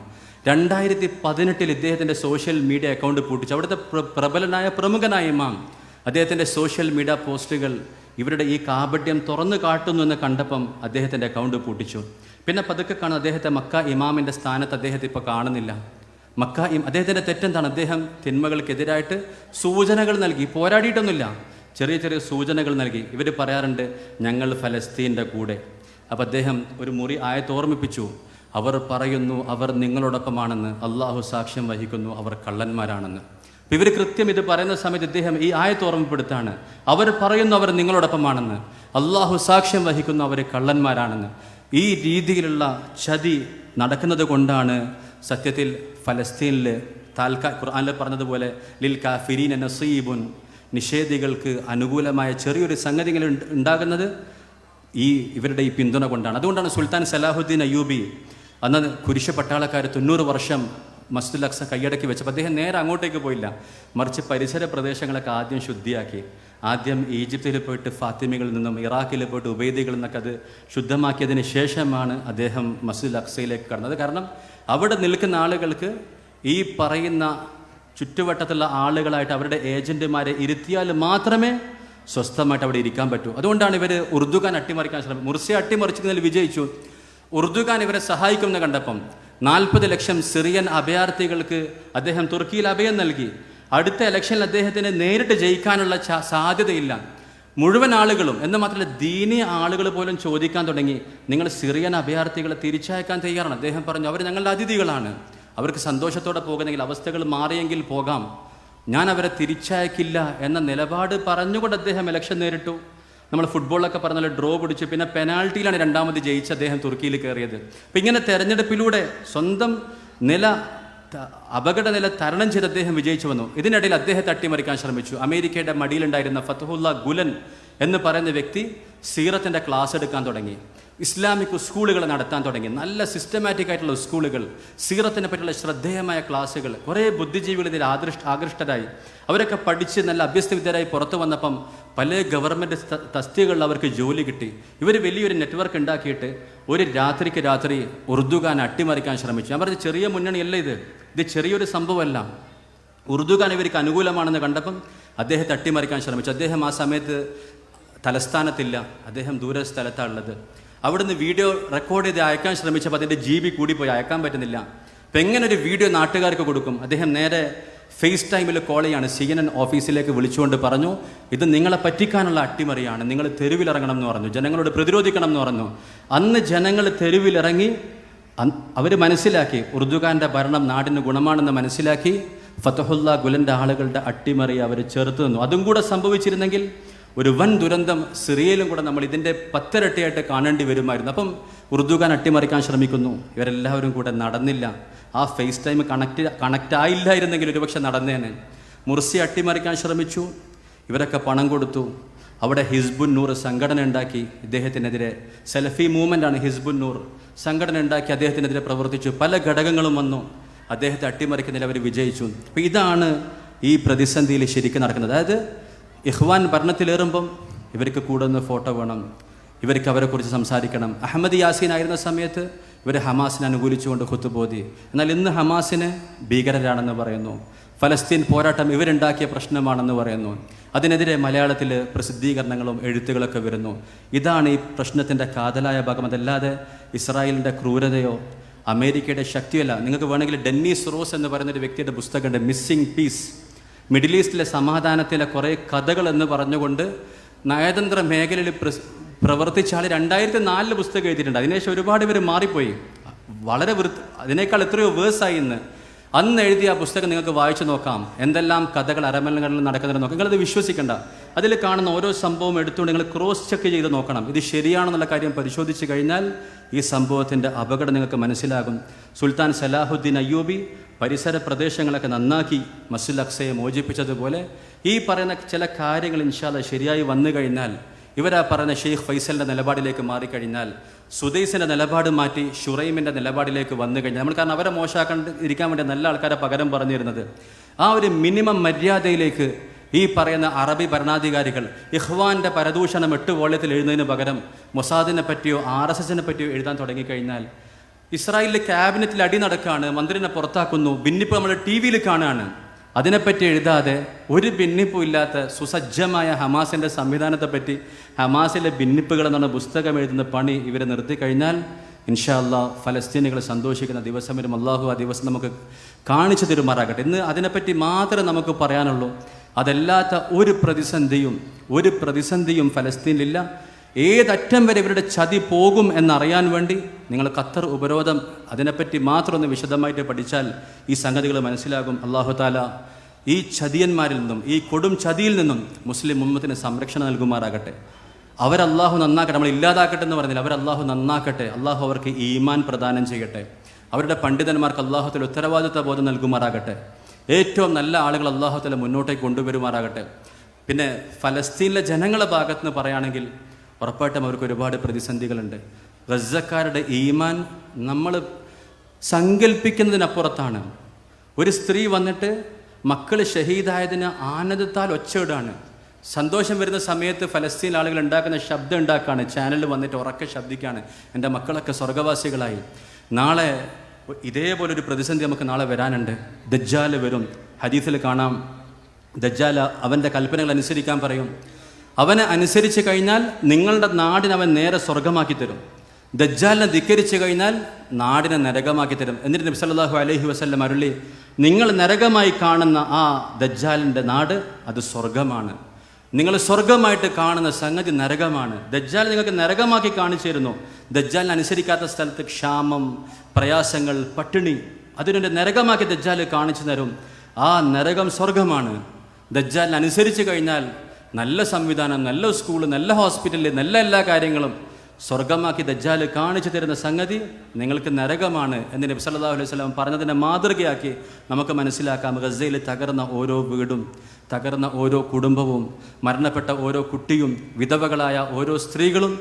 രണ്ടായിരത്തി പതിനെട്ടിൽ ഇദ്ദേഹത്തിന്റെ സോഷ്യൽ മീഡിയ അക്കൗണ്ട് പൂട്ടിച്ചു. അവിടുത്തെ പ്രബലനായ പ്രമുഖനായ ഇമാം അദ്ദേഹത്തിന്റെ സോഷ്യൽ മീഡിയ പോസ്റ്റുകൾ ഇവരുടെ ഈ കാപട്യം തുറന്നു കാട്ടുന്നു എന്ന് കണ്ടപ്പം അദ്ദേഹത്തിന്റെ അക്കൗണ്ട് പൂട്ടിച്ചു. പിന്നെ പതുക്കെ കാണാൻ അദ്ദേഹത്തെ മക്ക ഇമാമിന്റെ സ്ഥാനത്ത് അദ്ദേഹത്തെ ഇപ്പോൾ കാണുന്നില്ല. മക്ക ഇം അദ്ദേഹത്തിന്റെ തെറ്റെന്താണ്? അദ്ദേഹം തിന്മകൾക്കെതിരായിട്ട് സൂചനകൾ നൽകി. പോരാടിയിട്ടൊന്നുമില്ല. ചെറിയ ചെറിയ സൂചനകൾ നൽകി. ഇവർ പറയാറുണ്ട് ഞങ്ങൾ ഫലസ്തീന്റെ കൂടെ. അപ്പോൾ അദ്ദേഹം ഒരു മുറി ആയത്ത് ഓർമ്മിപ്പിച്ചു. അവർ പറയുന്നു അവർ നിങ്ങളോടൊപ്പമാണെന്ന്. അള്ളാഹു സാക്ഷ്യം വഹിക്കുന്നു അവർ കള്ളന്മാരാണെന്ന്. ഇവർ കൃത്യം ഇത് പറയുന്ന സമയത്ത് ഇദ്ദേഹം ഈ ആയത്ത് ഓർമ്മപ്പെടുത്താണ്. അവർ പറയുന്നു അവർ നിങ്ങളോടൊപ്പമാണെന്ന്. അള്ളാഹു സാക്ഷ്യം വഹിക്കുന്നു അവർ കള്ളന്മാരാണെന്ന്. ഈ രീതിയിലുള്ള ചതി നടക്കുന്നത് കൊണ്ടാണ് സത്യത്തിൽ ഫലസ്തീനിൽ താൽക്കാ ഖുർആാനിൽ പറഞ്ഞതുപോലെ ലിൽ കാഫിരീൻ നസീബുൻ. നിഷേധികൾക്ക് അനുകൂലമായ ചെറിയൊരു സംഗതികൾ ഉണ്ട്- ഉണ്ടാകുന്നത് ഈ ഇവരുടെ ഈ പിന്തുണ കൊണ്ടാണ്. അതുകൊണ്ടാണ് സുൽത്താൻ സലാഹുദ്ദീൻ അയ്യൂബി അന്ന് കുരിശ പട്ടാളക്കാർ തൊണ്ണൂറ് വർഷം മസ്ജിദുൽ അക്സ കൈയടക്കി വെച്ചപ്പോൾ അദ്ദേഹം നേരെ അങ്ങോട്ടേക്ക് പോയില്ല. മറിച്ച് പരിസര പ്രദേശങ്ങളൊക്കെ ആദ്യം ശുദ്ധിയാക്കി. ആദ്യം ഈജിപ്തിൽ പോയിട്ട് ഫാത്തിമികളിൽ നിന്നും ഇറാഖിൽ പോയിട്ട് ഉബൈദികളിൽ നിന്നൊക്കെ അത് ശുദ്ധമാക്കിയതിന് ശേഷമാണ് അദ്ദേഹം മസ്ജിദുൽ അക്സയിലേക്ക് കടന്നത്. കാരണം അവിടെ നിൽക്കുന്ന ആളുകൾക്ക് ഈ പറയുന്ന ചുറ്റുവട്ടത്തുള്ള ആളുകളായിട്ട് അവരുടെ ഏജന്റുമാരെ ഇരുത്തിയാൽ മാത്രമേ സ്വസ്ഥമായിട്ട് അവിടെ ഇരിക്കാൻ പറ്റൂ. അതുകൊണ്ടാണ് ഇവർ ഉറുദുഖാൻ അട്ടിമറിക്കാൻ ശ്രമം മുർസിയെ അട്ടിമറിച്ചതിൽ വിജയിച്ചു. ഉറുദുഖാൻ ഇവരെ സഹായിക്കുമെന്ന് കണ്ടപ്പം നാൽപ്പത് ലക്ഷം സിറിയൻ അഭയാർത്ഥികൾക്ക് അദ്ദേഹം തുർക്കിയിൽ അഭയം നൽകി. അടുത്ത ഇലക്ഷനിൽ അദ്ദേഹത്തിന് നേരിട്ട് ജയിക്കാനുള്ള സാധ്യതയില്ല. മുഴുവൻ ആളുകളും എന്ന് മാത്രമല്ല ദീനി ആളുകൾ പോലും ചോദിക്കാൻ തുടങ്ങി. നിങ്ങൾ സിറിയൻ അഭയാർത്ഥികളെ തിരിച്ചയക്കാൻ തയ്യാറാണ്. അദ്ദേഹം പറഞ്ഞു അവർ ഞങ്ങളുടെ അതിഥികളാണ്. അവർക്ക് സന്തോഷത്തോടെ പോകുന്നെങ്കിൽ അവസ്ഥകൾ മാറിയെങ്കിൽ പോകാം. ഞാൻ അവരെ തിരിച്ചയക്കില്ല എന്ന നിലപാട് പറഞ്ഞുകൊണ്ട് അദ്ദേഹം ഇലക്ഷൻ നേരിട്ടു. നമ്മൾ ഫുട്ബോളൊക്കെ പറഞ്ഞാൽ ഡ്രോ പിടിച്ച് പിന്നെ പെനാൽറ്റിയിലാണ് രണ്ടാമത് ജയിച്ച് അദ്ദേഹം തുർക്കിയിൽ കയറിയത്. അപ്പം ഇങ്ങനെ തെരഞ്ഞെടുപ്പിലൂടെ സ്വന്തം നില ത- അപകട നില തരണം ചെയ്ത് അദ്ദേഹം വിജയിച്ചു വന്നു. ഇതിനിടയിൽ അദ്ദേഹത്തെ അട്ടിമറിക്കാൻ ശ്രമിച്ചു. അമേരിക്കയുടെ മടിയിലുണ്ടായിരുന്ന ഫത്തുഹുല്ല ഗുലൻ എന്ന് പറയുന്ന വ്യക്തി സീറത്തിന്റെ ക്ലാസ് എടുക്കാൻ തുടങ്ങി. ഇസ്ലാമിക് സ്കൂളുകൾ നടത്താൻ തുടങ്ങി. നല്ല സിസ്റ്റമാറ്റിക് ആയിട്ടുള്ള സ്കൂളുകൾ സീറത്തിനെ പറ്റിയുള്ള ശ്രദ്ധേയമായ ക്ലാസ്സുകൾ കുറേ ബുദ്ധിജീവികൾ ഇതിൽ ആകൃഷ്ട ആകൃഷ്ടരായി. അവരൊക്കെ പഠിച്ച് നല്ല അഭ്യസ്തവിദ്യരായി പുറത്തു വന്നപ്പം പല ഗവൺമെന്റ് തസ്തികകളിൽ അവർക്ക് ജോലി കിട്ടി. ഇവർ വലിയൊരു നെറ്റ്വർക്ക് ഉണ്ടാക്കിയിട്ട് ഒരു രാത്രിക്ക് രാത്രി ഉറുദുഖാൻ അട്ടിമറിക്കാൻ ശ്രമിച്ചു. ഞാൻ പറഞ്ഞ ചെറിയ മുന്നണിയല്ല ഇത്? ഇത് ചെറിയൊരു സംഭവമല്ല. ഉറുദുഖാൻ ഇവർക്ക് അനുകൂലമാണെന്ന് കണ്ടപ്പം അദ്ദേഹത്തെ അട്ടിമറിക്കാൻ ശ്രമിച്ചു. അദ്ദേഹം ആ സമയത്ത് തലസ്ഥാനത്തില്ല. അദ്ദേഹം ദൂരസ്ഥലത്താണ് ഉള്ളത് അവിടുന്ന് വീഡിയോ റെക്കോർഡ് ചെയ്ത് അയക്കാൻ ശ്രമിച്ചപ്പോൾ അതിന്റെ ജി ബി കൂടിപ്പോയി. അയക്കാൻ പറ്റുന്നില്ല. അപ്പം എങ്ങനെ ഒരു വീഡിയോ നാട്ടുകാർക്ക് കൊടുക്കും? അദ്ദേഹം നേരെ ഫേസ് ടൈമിൽ കോൾ ചെയ്യാണ്. സി എൻ എൻ ഓഫീസിലേക്ക് വിളിച്ചുകൊണ്ട് പറഞ്ഞു ഇത് നിങ്ങളെ പറ്റിക്കാനുള്ള അട്ടിമറിയാണ്. നിങ്ങൾ തെരുവിലിറങ്ങണം എന്ന് പറഞ്ഞു. ജനങ്ങളോട് പ്രതിരോധിക്കണം എന്ന് പറഞ്ഞു. അന്ന് ജനങ്ങൾ തെരുവിലിറങ്ങി അവർ മനസ്സിലാക്കി ഉറുദുഖാന്റെ ഭരണം നാടിന് ഗുണമാണെന്ന് മനസ്സിലാക്കി ഫതഹുല്ല ഗുലന്റെ ആളുകളുടെ അട്ടിമറി അവർ ചെറുത്തുനിന്നു നിന്നു. അതും കൂടെ സംഭവിച്ചിരുന്നെങ്കിൽ ഒരു വൻ ദുരന്തം സിറിയയിലും കൂടെ നമ്മൾ ഇതിന്റെ പത്തിരട്ടിയായിട്ട് കാണേണ്ടി വരുമായിരുന്നു. അപ്പം ഉറുദുഖാൻ അട്ടിമറിക്കാൻ ശ്രമിക്കുന്നു. ഇവരെല്ലാവരും കൂടെ നടന്നില്ല. ആ ഫേസ് ടൈം കണക്ട് കണക്റ്റ് ആയില്ലായിരുന്നെങ്കിൽ ഒരുപക്ഷെ നടന്നേനെ. മുർസി അട്ടിമറിക്കാൻ ശ്രമിച്ചു. ഇവരൊക്കെ പണം കൊടുത്തു. അവിടെ ഹിസ്ബുൻ നൂർ സംഘടന ഉണ്ടാക്കി. ഇദ്ദേഹത്തിനെതിരെ സെൽഫി ആണ് ഹിസ്ബുൻ നൂർ സംഘടന ഉണ്ടാക്കി. അദ്ദേഹത്തിനെതിരെ പ്രവർത്തിച്ചു. പല ഘടകങ്ങളും വന്നു. അദ്ദേഹത്തെ അട്ടിമറിക്കുന്നതിൽ അവർ വിജയിച്ചു. അപ്പോൾ ഇതാണ് ഈ പ്രതിസന്ധിയിൽ ശരിക്കും നടക്കുന്നത്. അതായത് ഇഹ്വാൻ ഭരണത്തിലേറുമ്പം ഇവർക്ക് കൂടുന്ന ഫോട്ടോ വേണം. ഇവർക്ക് അവരെക്കുറിച്ച് സംസാരിക്കണം. അഹമ്മദ് യാസീൻ ആയിരുന്ന സമയത്ത് ഇവർ ഹമാസിനെ അനുകൂലിച്ചുകൊണ്ട് കുത്തുബോധി എന്നാൽ ഇന്ന് ഹമാസിന് ഭീകരരാണെന്ന് പറയുന്നു. ഫലസ്തീൻ പോരാട്ടം ഇവരുണ്ടാക്കിയ പ്രശ്നമാണെന്ന് പറയുന്നു. അതിനെതിരെ മലയാളത്തിൽ പ്രസിദ്ധീകരണങ്ങളും എഴുത്തുകളൊക്കെ വരുന്നു. ഇതാണ് ഈ പ്രശ്നത്തിന്റെ കാതലായ ഭാഗം. അതല്ലാതെ ഇസ്രായേലിന്റെ ക്രൂരതയോ അമേരിക്കയുടെ ശക്തിയല്ല നിങ്ങൾക്ക് വേണമെങ്കിൽ ഡെന്നീസ് റോസ് എന്ന് പറയുന്ന ഒരു വ്യക്തിയുടെ പുസ്തകമുണ്ട് മിസ്സിംഗ് പീസ്. മിഡിൽ ഈസ്റ്റിലെ സമാധാനത്തിലെ കുറേ കഥകൾ എന്ന് പറഞ്ഞുകൊണ്ട് നയതന്ത്ര മേഖലയിൽ പ്ര- പ്രവർത്തിച്ച ആൾ രണ്ടായിരത്തി നാലിൽ പുസ്തകം എഴുതിയിട്ടുണ്ട്. അതിനുശേഷം ഒരുപാട് പേര് മാറിപ്പോയി. വളരെ വൃത്തി അതിനേക്കാൾ എത്രയോ വേഴ്സായി ഇന്ന്. അന്ന് എഴുതിയ ആ പുസ്തകം നിങ്ങൾക്ക് വായിച്ചു നോക്കാം. എന്തെല്ലാം കഥകൾ അരമലകളിൽ നടക്കുന്നുണ്ട് നോക്കാം. നിങ്ങളത് വിശ്വസിക്കേണ്ട. അതിൽ കാണുന്ന ഓരോ സംഭവം എടുത്തുകൊണ്ട് നിങ്ങൾ ക്രോസ് ചെക്ക് ചെയ്ത് നോക്കണം. ഇത് ശരിയാണെന്നുള്ള കാര്യം പരിശോധിച്ച് കഴിഞ്ഞാൽ ഈ സംഭവത്തിന്റെ അപകടം നിങ്ങൾക്ക് മനസ്സിലാകും. സുൽത്താൻ സലാഹുദ്ദീൻ അയ്യൂബി പരിസര പ്രദേശങ്ങളൊക്കെ നന്നാക്കി മസ്ജിൽ അക്സയെ മോചിപ്പിച്ചതുപോലെ ഈ പറയുന്ന ചില കാര്യങ്ങൾ ഇൻഷാല്ല ശരിയായി വന്നു കഴിഞ്ഞാൽ ഇവരാ പറയുന്ന ഷെയ്ഖ് ഫൈസലിന്റെ നിലപാടിലേക്ക് മാറിക്കഴിഞ്ഞാൽ സുദൈസിന്റെ നിലപാട് മാറ്റി ഷുറൈമിന്റെ നിലപാടിലേക്ക് വന്നു കഴിഞ്ഞാൽ നമ്മൾ കാരണം അവരെ മോശമാക്കാണ്ട് ഇരിക്കാൻ വേണ്ടി നല്ല ആൾക്കാരെ പകരം പറഞ്ഞിരുന്നത്. ആ ഒരു മിനിമം മര്യാദയിലേക്ക് ഈ പറയുന്ന അറബി ഭരണാധികാരികൾ ഇഹ്വാന്റെ പരദൂഷണം എട്ട് വോള്യത്തിൽ എഴുതുന്നതിന് പകരം മൊസാദിനെ പറ്റിയോ ആർ എസ് എസിനെ പറ്റിയോ എഴുതാൻ തുടങ്ങിക്കഴിഞ്ഞാൽ ഇസ്രായേലിലെ ക്യാബിനറ്റിൽ അടി നടക്കുകയാണ് മന്ത്രിനെ പുറത്താക്കുന്നു ഭിന്നിപ്പ് നമ്മൾ ടി വിയിൽ കാണുകയാണ് അതിനെപ്പറ്റി എഴുതാതെ ഒരു ഭിന്നിപ്പും ഇല്ലാത്ത സുസജ്ജമായ ഹമാസിന്റെ സംവിധാനത്തെപ്പറ്റി ഹമാസിലെ ഭിന്നിപ്പുകൾ എന്നുള്ള പുസ്തകം എഴുതുന്ന പണി ഇവരെ നിർത്തിക്കഴിഞ്ഞാൽ ഇൻഷാ അല്ലാ ഫലസ്തീനികൾ സന്തോഷിക്കുന്ന ദിവസം വരും. അള്ളാഹു ആ ദിവസം നമുക്ക് കാണിച്ചു തരുമാറാകട്ടെ. ഇന്ന് അതിനെപ്പറ്റി മാത്രമേ നമുക്ക് പറയാനുള്ളൂ. അതല്ലാത്ത ഒരു പ്രതിസന്ധിയും ഒരു പ്രതിസന്ധിയും ഫലസ്തീനിലില്ല. ഏതറ്റം വരെ ഇവരുടെ ചതി പോകും എന്നറിയാൻ വേണ്ടി നിങ്ങൾ ഖത്തർ ഉപരോധം അതിനെപ്പറ്റി മാത്രം ഒന്ന് വിശദമായിട്ട് പഠിച്ചാൽ ഈ സംഗതികൾ മനസ്സിലാകും. അള്ളാഹു താല ഈ ചതിയന്മാരിൽ നിന്നും ഈ കൊടും ചതിയിൽ നിന്നും മുസ്ലിം ഉമ്മത്തിന് സംരക്ഷണം നൽകുമാറാകട്ടെ. അവരല്ലാഹു നന്നാക്കട്ടെ നമ്മൾ ഇല്ലാതാക്കട്ടെ എന്ന് പറഞ്ഞില്ല. അവരല്ലാഹു നന്നാക്കട്ടെ അള്ളാഹു അവർക്ക് ഈമാൻ പ്രദാനം ചെയ്യട്ടെ. അവരുടെ പണ്ഡിതന്മാർക്ക് അള്ളാഹുത്തിൽ ഉത്തരവാദിത്വ ബോധം നൽകുമാറാകട്ടെ. ഏറ്റവും നല്ല ആളുകൾ അള്ളാഹുത്തിൽ മുന്നോട്ടേക്ക് കൊണ്ടുവരുമാറാകട്ടെ. പിന്നെ ഫലസ്തീനിലെ ജനങ്ങളുടെ ഭാഗത്ത് നിന്ന് പറയുകയാണെങ്കിൽ ഉറപ്പായിട്ടും അവർക്ക് ഒരുപാട് പ്രതിസന്ധികളുണ്ട്. ഗസക്കാരുടെ ഈമാൻ നമ്മൾ സങ്കല്പിക്കുന്നതിനപ്പുറത്താണ് ഒരു സ്ത്രീ വന്നിട്ട് മക്കൾ ഷഹീദായതിന് ആനന്ദത്താൽ ഒച്ചയിടാണ്. സന്തോഷം വരുന്ന സമയത്ത് ഫലസ്തീൻ ആളുകൾ ഉണ്ടാക്കുന്ന ശബ്ദം ഉണ്ടാക്കുകയാണ് ചാനലിൽ വന്നിട്ട് ഉറക്കെ ശബ്ദിക്കുകയാണ് എന്റെ മക്കളൊക്കെ സ്വർഗവാസികളായി. നാളെ ഇതേപോലെ ഒരു പ്രതിസന്ധി നമുക്ക് നാളെ വരാനുണ്ട്. ദജ്ജാൽ വരും. ഹദീസിൽ കാണാം. ദജ്ജാൽ അവന്റെ കൽപ്പനകൾ അനുസരിക്കാൻ പറയും. അവനെ അനുസരിച്ച് കഴിഞ്ഞാൽ നിങ്ങളുടെ നാടിനെ അവൻ നേരെ സ്വർഗമാക്കി തരും. ദജ്ജാലിനെ ധിക്കരിച്ചു കഴിഞ്ഞാൽ നാടിനെ നരകമാക്കി തരും. എന്നിട്ട് നബി സല്ലല്ലാഹു അലൈഹി വസല്ലം അരുളി നിങ്ങൾ നരകമായി കാണുന്ന ആ ദജ്ജാലിന്റെ നാട് അത് സ്വർഗമാണ് നിങ്ങൾ സ്വർഗമായിട്ട് കാണുന്ന സംഗതി നരകമാണ്. ദജ്ജാൽ നിങ്ങൾക്ക് നരകമാക്കി കാണിച്ചു തരുന്നു ദജ്ജാലിനെ അനുസരിക്കാത്ത സ്ഥലത്ത് ക്ഷാമം പ്രയാസങ്ങൾ പട്ടിണി അതിനെ നരകമാക്കി ദജ്ജാൽ കാണിച്ചു തരും. ആ നരകം സ്വർഗമാണ് ദജ്ജാലിനെ അനുസരിച്ച് കഴിഞ്ഞാൽ നല്ല സംവിധാനം നല്ല സ്കൂൾ നല്ല ഹോസ്പിറ്റൽ നല്ല എല്ലാ കാര്യങ്ങളും സ്വർഗമാക്കി ദജ്ജാൽ കാണിച്ചു തരുന്ന സംഗതി നിങ്ങൾക്ക് നരകമാണ് എന്ന് നബി സല്ലല്ലാഹു അലൈഹി വസല്ലം പറഞ്ഞതിനെ മാതൃകയാക്കി നമുക്ക് മനസ്സിലാക്കാം. ഗസയിൽ തകർന്ന ഓരോ വീടും തകർന്ന ഓരോ കുടുംബവും മരണപ്പെട്ട ഓരോ കുട്ടിയും വിധവകളായ ഓരോ സ്ത്രീകളും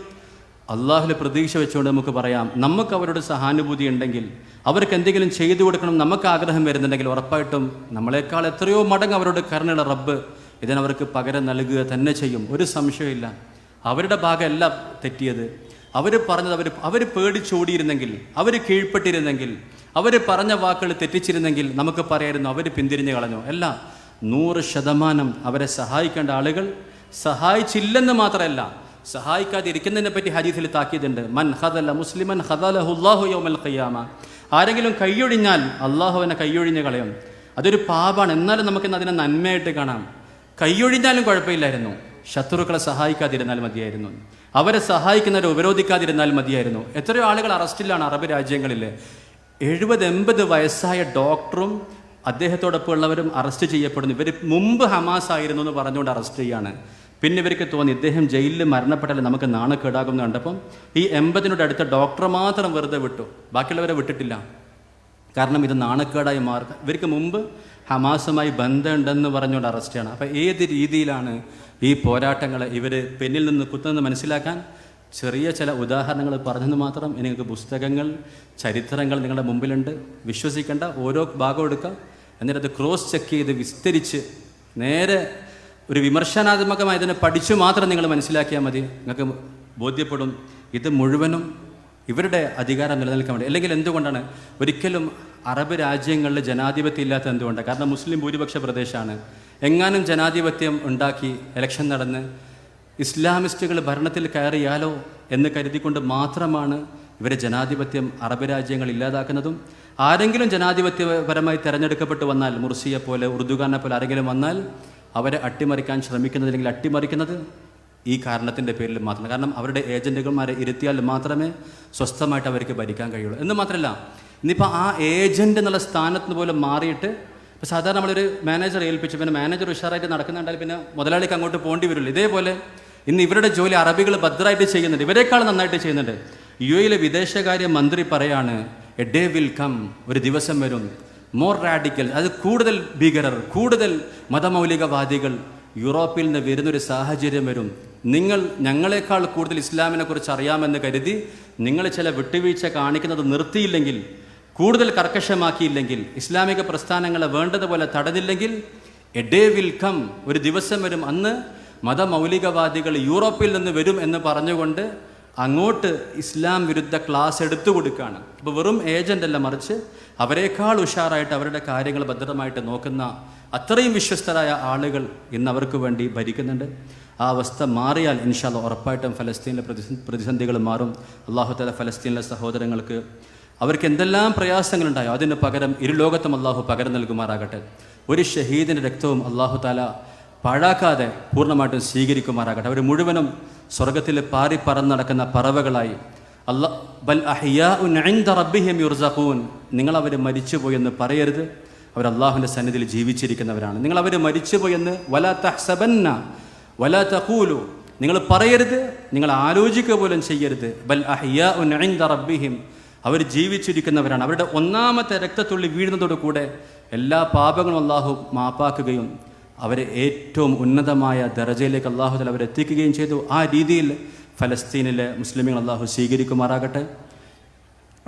അള്ളാഹുലെ പ്രതീക്ഷ വെച്ചുകൊണ്ട് നമുക്ക് പറയാം. നമുക്ക് അവരോട് സഹാനുഭൂതി ഉണ്ടെങ്കിൽ അവർക്ക് എന്തെങ്കിലും ചെയ്തു കൊടുക്കണം നമുക്ക് ആഗ്രഹം വരുന്നുണ്ടെങ്കിൽ ഉറപ്പായിട്ടും നമ്മളെക്കാൾ എത്രയോ മടങ്ങ് അവരോട് കരുണയുള്ള റബ്ബ് ഇതിനവർക്ക് പകരം നൽകുക തന്നെ ചെയ്യും. ഒരു സംശയമില്ല അവരുടെ ഭാഗമല്ല തെറ്റിയത്. അവർ പറഞ്ഞത് അവർ അവർ പേടിച്ചോടിയിരുന്നെങ്കിൽ അവർ കീഴ്പ്പെട്ടിരുന്നെങ്കിൽ അവർ പറഞ്ഞ വാക്കുകൾ തെറ്റിച്ചിരുന്നെങ്കിൽ നമുക്ക് പറയായിരുന്നു അവർ പിന്തിരിഞ്ഞു കളഞ്ഞു. അല്ല നൂറ് ശതമാനം അവരെ സഹായിക്കേണ്ട ആളുകൾ സഹായിച്ചില്ലെന്ന് മാത്രമല്ല സഹായിക്കാതിരിക്കുന്നതിനെ പറ്റി ഹദീസിൽ താക്കിയതുണ്ട് മൻ ഹദല മുസ്ലിമൻ ഹദലഹുല്ലാഹു യൗമൽ ഖിയാമ. ആരെങ്കിലും കൈയൊഴിഞ്ഞാൽ അള്ളാഹുവിനെ കൈയൊഴിഞ്ഞ് കളയും. അതൊരു പാപാണ്. എന്നാലും നമുക്കിന്ന് അതിനെ നന്മയായിട്ട് കാണാം. കൈയൊഴിഞ്ഞാലും കുഴപ്പമില്ലായിരുന്നു. ശത്രുക്കളെ സഹായിക്കാതിരുന്നാൽ മതിയായിരുന്നു. അവരെ സഹായിക്കുന്നവരെ ഉപരോധിക്കാതിരുന്നാൽ മതിയായിരുന്നു. എത്രയോ ആളുകൾ അറസ്റ്റിലാണ് അറബ് രാജ്യങ്ങളിൽ എഴുപത് എൺപത് വയസ്സായ ഡോക്ടറും അദ്ദേഹത്തോടൊപ്പം ഉള്ളവരും അറസ്റ്റ് ചെയ്യപ്പെടുന്നു. ഇവർ മുമ്പ് ഹമാസ് ആയിരുന്നു എന്ന് പറഞ്ഞുകൊണ്ട് അറസ്റ്റ് ചെയ്യാണ്. പിന്നെ ഇവർക്ക് തോന്നി ഇദ്ദേഹം ജയിലിൽ മരണപ്പെട്ടാൽ നമുക്ക് നാണക്കേടാകും എന്ന് കണ്ടപ്പം ഈ എൺപതിനോട് അടുത്ത ഡോക്ടർ മാത്രം വെറുതെ വിട്ടു. ബാക്കിയുള്ളവരെ വിട്ടിട്ടില്ല. കാരണം ഇത് നാണക്കേടായി മാറുക ഇവർക്ക് മുമ്പ് ഹമാസുമായി ബന്ധമുണ്ടെന്ന് പറഞ്ഞുകൊണ്ട് അറസ്റ്റാണ് അപ്പോൾ ഏത് രീതിയിലാണ് ഈ പോരാട്ടങ്ങളെ ഇവർ പെന്നിൽ നിന്ന് കുത്തുന്നത് മനസ്സിലാക്കാൻ? ചെറിയ ചില ഉദാഹരണങ്ങൾ പറഞ്ഞെന്ന് മാത്രം. നിങ്ങൾക്ക് പുസ്തകങ്ങൾ ചരിത്രങ്ങൾ നിങ്ങളുടെ മുമ്പിലുണ്ട്. വിശ്വസിക്കേണ്ട ഓരോ ഭാഗം എടുക്കുക എന്നിട്ട് അത് ക്രോസ് ചെക്ക് ചെയ്ത് വിസ്തരിച്ച് നേരെ ഒരു വിമർശനാത്മകമായി ഇതിനെ പഠിച്ചു മാത്രം നിങ്ങൾ മനസ്സിലാക്കിയാൽ മതി. നിങ്ങൾക്ക് ബോധ്യപ്പെടും. ഇത് മുഴുവനും ഇവരുടെ അധികാരം നിലനിൽക്കാൻ വേണ്ടി. അല്ലെങ്കിൽ എന്തുകൊണ്ടാണ്? ഒരിക്കലും അറബ് രാജ്യങ്ങളിൽ ജനാധിപത്യം ഇല്ലാത്ത എന്തുകൊണ്ടാണ് കാരണം മുസ്ലിം ഭൂരിപക്ഷ പ്രദേശമാണ് എങ്ങാനും ജനാധിപത്യം ഉണ്ടാക്കി ഇലക്ഷൻ നടന്ന് ഇസ്ലാമിസ്റ്റുകൾ ഭരണത്തിൽ കയറിയാലോ എന്ന് കരുതിക്കൊണ്ട് മാത്രമാണ് ഇവരെ ജനാധിപത്യം അറബ് രാജ്യങ്ങൾ ഇല്ലാതാക്കുന്നതും. ആരെങ്കിലും ജനാധിപത്യപരമായി തിരഞ്ഞെടുക്കപ്പെട്ടു വന്നാൽ മുർസിയെ പോലെ ഉറുദുഖാനെ പോലെ ആരെങ്കിലും വന്നാൽ അവരെ അട്ടിമറിക്കാൻ ശ്രമിക്കുന്നത് അല്ലെങ്കിൽ അട്ടിമറിക്കുന്നത് ഈ കാരണത്തിന്റെ പേരിൽ മാത്രമാണ് കാരണം അവരുടെ ഏജന്റുകന്മാരെ ഇരുത്തിയാൽ മാത്രമേ സ്വസ്ഥമായിട്ട് അവർക്ക് ഭരിക്കാൻ കഴിയുള്ളൂ. എന്ന് മാത്രമല്ല ഇന്നിപ്പോൾ ആ ഏജന്റ് എന്നുള്ള സ്ഥാനത്ത് നിന്ന് പോലും മാറിയിട്ട് ഇപ്പോൾ സാധാരണ നമ്മളൊരു മാനേജർ ഏൽപ്പിച്ചു. പിന്നെ മാനേജർ ഉഷാറായിട്ട് നടക്കുന്നുണ്ടാൽ പിന്നെ മുതലാളിക്ക് അങ്ങോട്ട് പോകേണ്ടി വരുള്ളൂ. ഇതേപോലെ ഇന്ന് ഇവരുടെ ജോലി അറബികൾ ഭദ്രമായിട്ട് ചെയ്യുന്നുണ്ട്. ഇവരെക്കാൾ നന്നായിട്ട് ചെയ്യുന്നുണ്ട്. യു എയിലെ വിദേശകാര്യ മന്ത്രി പറയാണ് എ ഡേ വിൽ കം ഒരു ദിവസം വരും. മോർ റാഡിക്കൽ അത് കൂടുതൽ ഭീകരർ കൂടുതൽ മതമൗലികവാദികൾ യൂറോപ്പിൽ നിന്ന് വരുന്നൊരു സാഹചര്യം വരും. നിങ്ങൾ ഞങ്ങളെക്കാൾ കൂടുതൽ ഇസ്ലാമിനെക്കുറിച്ച് അറിയാമെന്ന് കരുതി നിങ്ങൾ ചില വിട്ടുവീഴ്ച കാണിക്കുന്നത് നിർത്തിയില്ലെങ്കിൽ കൂടുതൽ കർക്കശമാക്കിയില്ലെങ്കിൽ ഇസ്ലാമിക പ്രസ്ഥാനങ്ങളെ വേണ്ടതുപോലെ തടഞ്ഞില്ലെങ്കിൽ എ ഡേ വിൽ കം ഒരു ദിവസം വരും അന്ന് മതമൗലികവാദികൾ യൂറോപ്പിൽ നിന്ന് വരും എന്ന് പറഞ്ഞുകൊണ്ട് അങ്ങോട്ട് ഇസ്ലാം വിരുദ്ധ ക്ലാസ് എടുത്തു കൊടുക്കുകയാണ്. അപ്പോൾ വെറും ഏജന്റ് അല്ല മറിച്ച് അവരെക്കാൾ ഉഷാറായിട്ട് അവരുടെ കാര്യങ്ങൾ ഭദ്രമായിട്ട് നോക്കുന്ന അത്രയും വിശ്വസ്തരായ ആളുകൾ ഇന്ന് അവർക്ക് വേണ്ടി ഭരിക്കുന്നുണ്ട്. ആ അവസ്ഥ മാറിയാൽ ഇൻഷാല്ല ഉറപ്പായിട്ടും ഫലസ്തീനിലെ പ്രതിസന്ധി പ്രതിസന്ധികൾ മാറും. അള്ളാഹു തല ഫലസ്തീനിലെ സഹോദരങ്ങൾക്ക് അവർക്ക് എന്തെല്ലാം പ്രയാസങ്ങളുണ്ടായോ? അതിന് പകരം ഇരുലോകത്തും അള്ളാഹു പകരം നൽകുമാറാകട്ടെ. ഒരു ഷഹീദിന്റെ രക്തവും അള്ളാഹു താല പാഴാക്കാതെ പൂർണമായിട്ടും സ്വീകരിക്കുമാറാകട്ടെ. അവർ മുഴുവനും സ്വർഗത്തിൽ പാറി പറന്ന് നടക്കുന്ന പറവകളായി. അല്ലാ ബൽ റബ്ബിഹിം നിങ്ങൾ അവർ മരിച്ചുപോയെന്ന് പറയരുത്. അവർ അള്ളാഹുവിന്റെ സന്നിധിയിൽ ജീവിച്ചിരിക്കുന്നവരാണ്. നിങ്ങൾ അവർ മരിച്ചുപോയെന്ന് വല തഹ്സബന്ന വല തഖൂലു. നിങ്ങൾ പറയരുത് നിങ്ങൾ ആലോചിക്കുക പോലും ചെയ്യരുത്. ബൽ ഇൻദ റബ്ബിഹിം. അവർ ജീവിച്ചിരിക്കുന്നവരാണ്. അവരുടെ ഒന്നാമത്തെ രക്തത്തുള്ളി വീഴുന്നതോടുകൂടെ എല്ലാ പാപങ്ങളും അള്ളാഹു മാപ്പാക്കുകയും അവരെ ഏറ്റവും ഉന്നതമായ ദർജയിലേക്ക് അള്ളാഹുദൽ അവരെ എത്തിക്കുകയും ചെയ്തു. ആ രീതിയിൽ ഫലസ്തീനിലെ മുസ്ലിമുകൾ അള്ളാഹു സ്വീകരിക്കുമാറാകട്ടെ.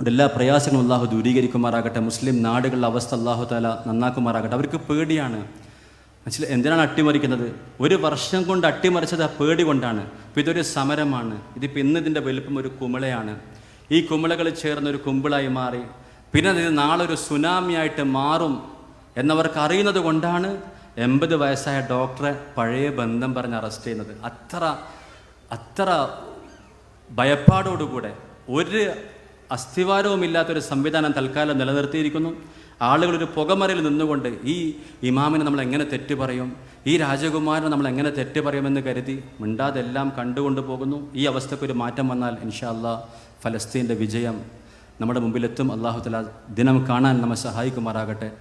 എല്ലാ പ്രയാസങ്ങളും അള്ളാഹു ദൂരീകരിക്കുമാറാകട്ടെ. മുസ്ലിം നാടുകളുടെ അവസ്ഥ അള്ളാഹു താല നന്നാക്കുമാറാകട്ടെ. അവർക്ക് പേടിയാണ്. മനസ്സിൽ എന്തിനാണ് അട്ടിമറിക്കുന്നത്? ഒരു വർഷം കൊണ്ട് അട്ടിമറിച്ചത് ആ പേടി കൊണ്ടാണ്. ഇപ്പം ഇതൊരു സമരമാണ്. ഇതിപ്പോൾ ഇന്ന് വലുപ്പം ഒരു കുമിളയാണ്. ഈ കുമിളകൾ ചേർന്നൊരു കുമ്പിളായി മാറി. പിന്നെ ഇത് നാളെ ഒരു സുനാമിയായിട്ട് മാറും എന്നവർക്ക് അറിയുന്നത് കൊണ്ടാണ് എൺപത് വയസ്സായ ഡോക്ടറെ പഴയ ബന്ധം പറഞ്ഞ് അറസ്റ്റ് ചെയ്യുന്നത്. അത്ര അത്ര ഭയപ്പാടോടുകൂടെ ഒരു അസ്ഥിവാരവും ഇല്ലാത്തൊരു സംവിധാനം തൽക്കാലം നിലനിർത്തിയിരിക്കുന്നു. ആളുകൾ ഒരു പുകമറയിൽ നിന്നുകൊണ്ട് ഈ ഇമാമിനെ നമ്മൾ എങ്ങനെ തെറ്റ് പറയും? ഈ രാജകുമാരനെ നമ്മൾ എങ്ങനെ തെറ്റ് പറയുമെന്ന് കരുതി മിണ്ടാതെല്ലാം കണ്ടുകൊണ്ട് പോകുന്നു ഈ അവസ്ഥക്കൊരു മാറ്റം വന്നാൽ ഇൻഷാ അല്ലാ ഫലസ്തീന്റെ വിജയം നമ്മുടെ മുമ്പിലെത്തും. അള്ളാഹു തല ദിനം കാണാൻ നമ്മെ സഹായിക്കുമാറാകട്ടെ.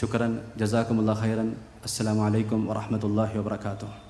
ശുക്രൻ ജസാക്കുമുല്ലാ ഖൈറൻ. അസ്സലാമു അലൈക്കും വറഹമത്തല്ലാഹി വാബർക്കാത്തു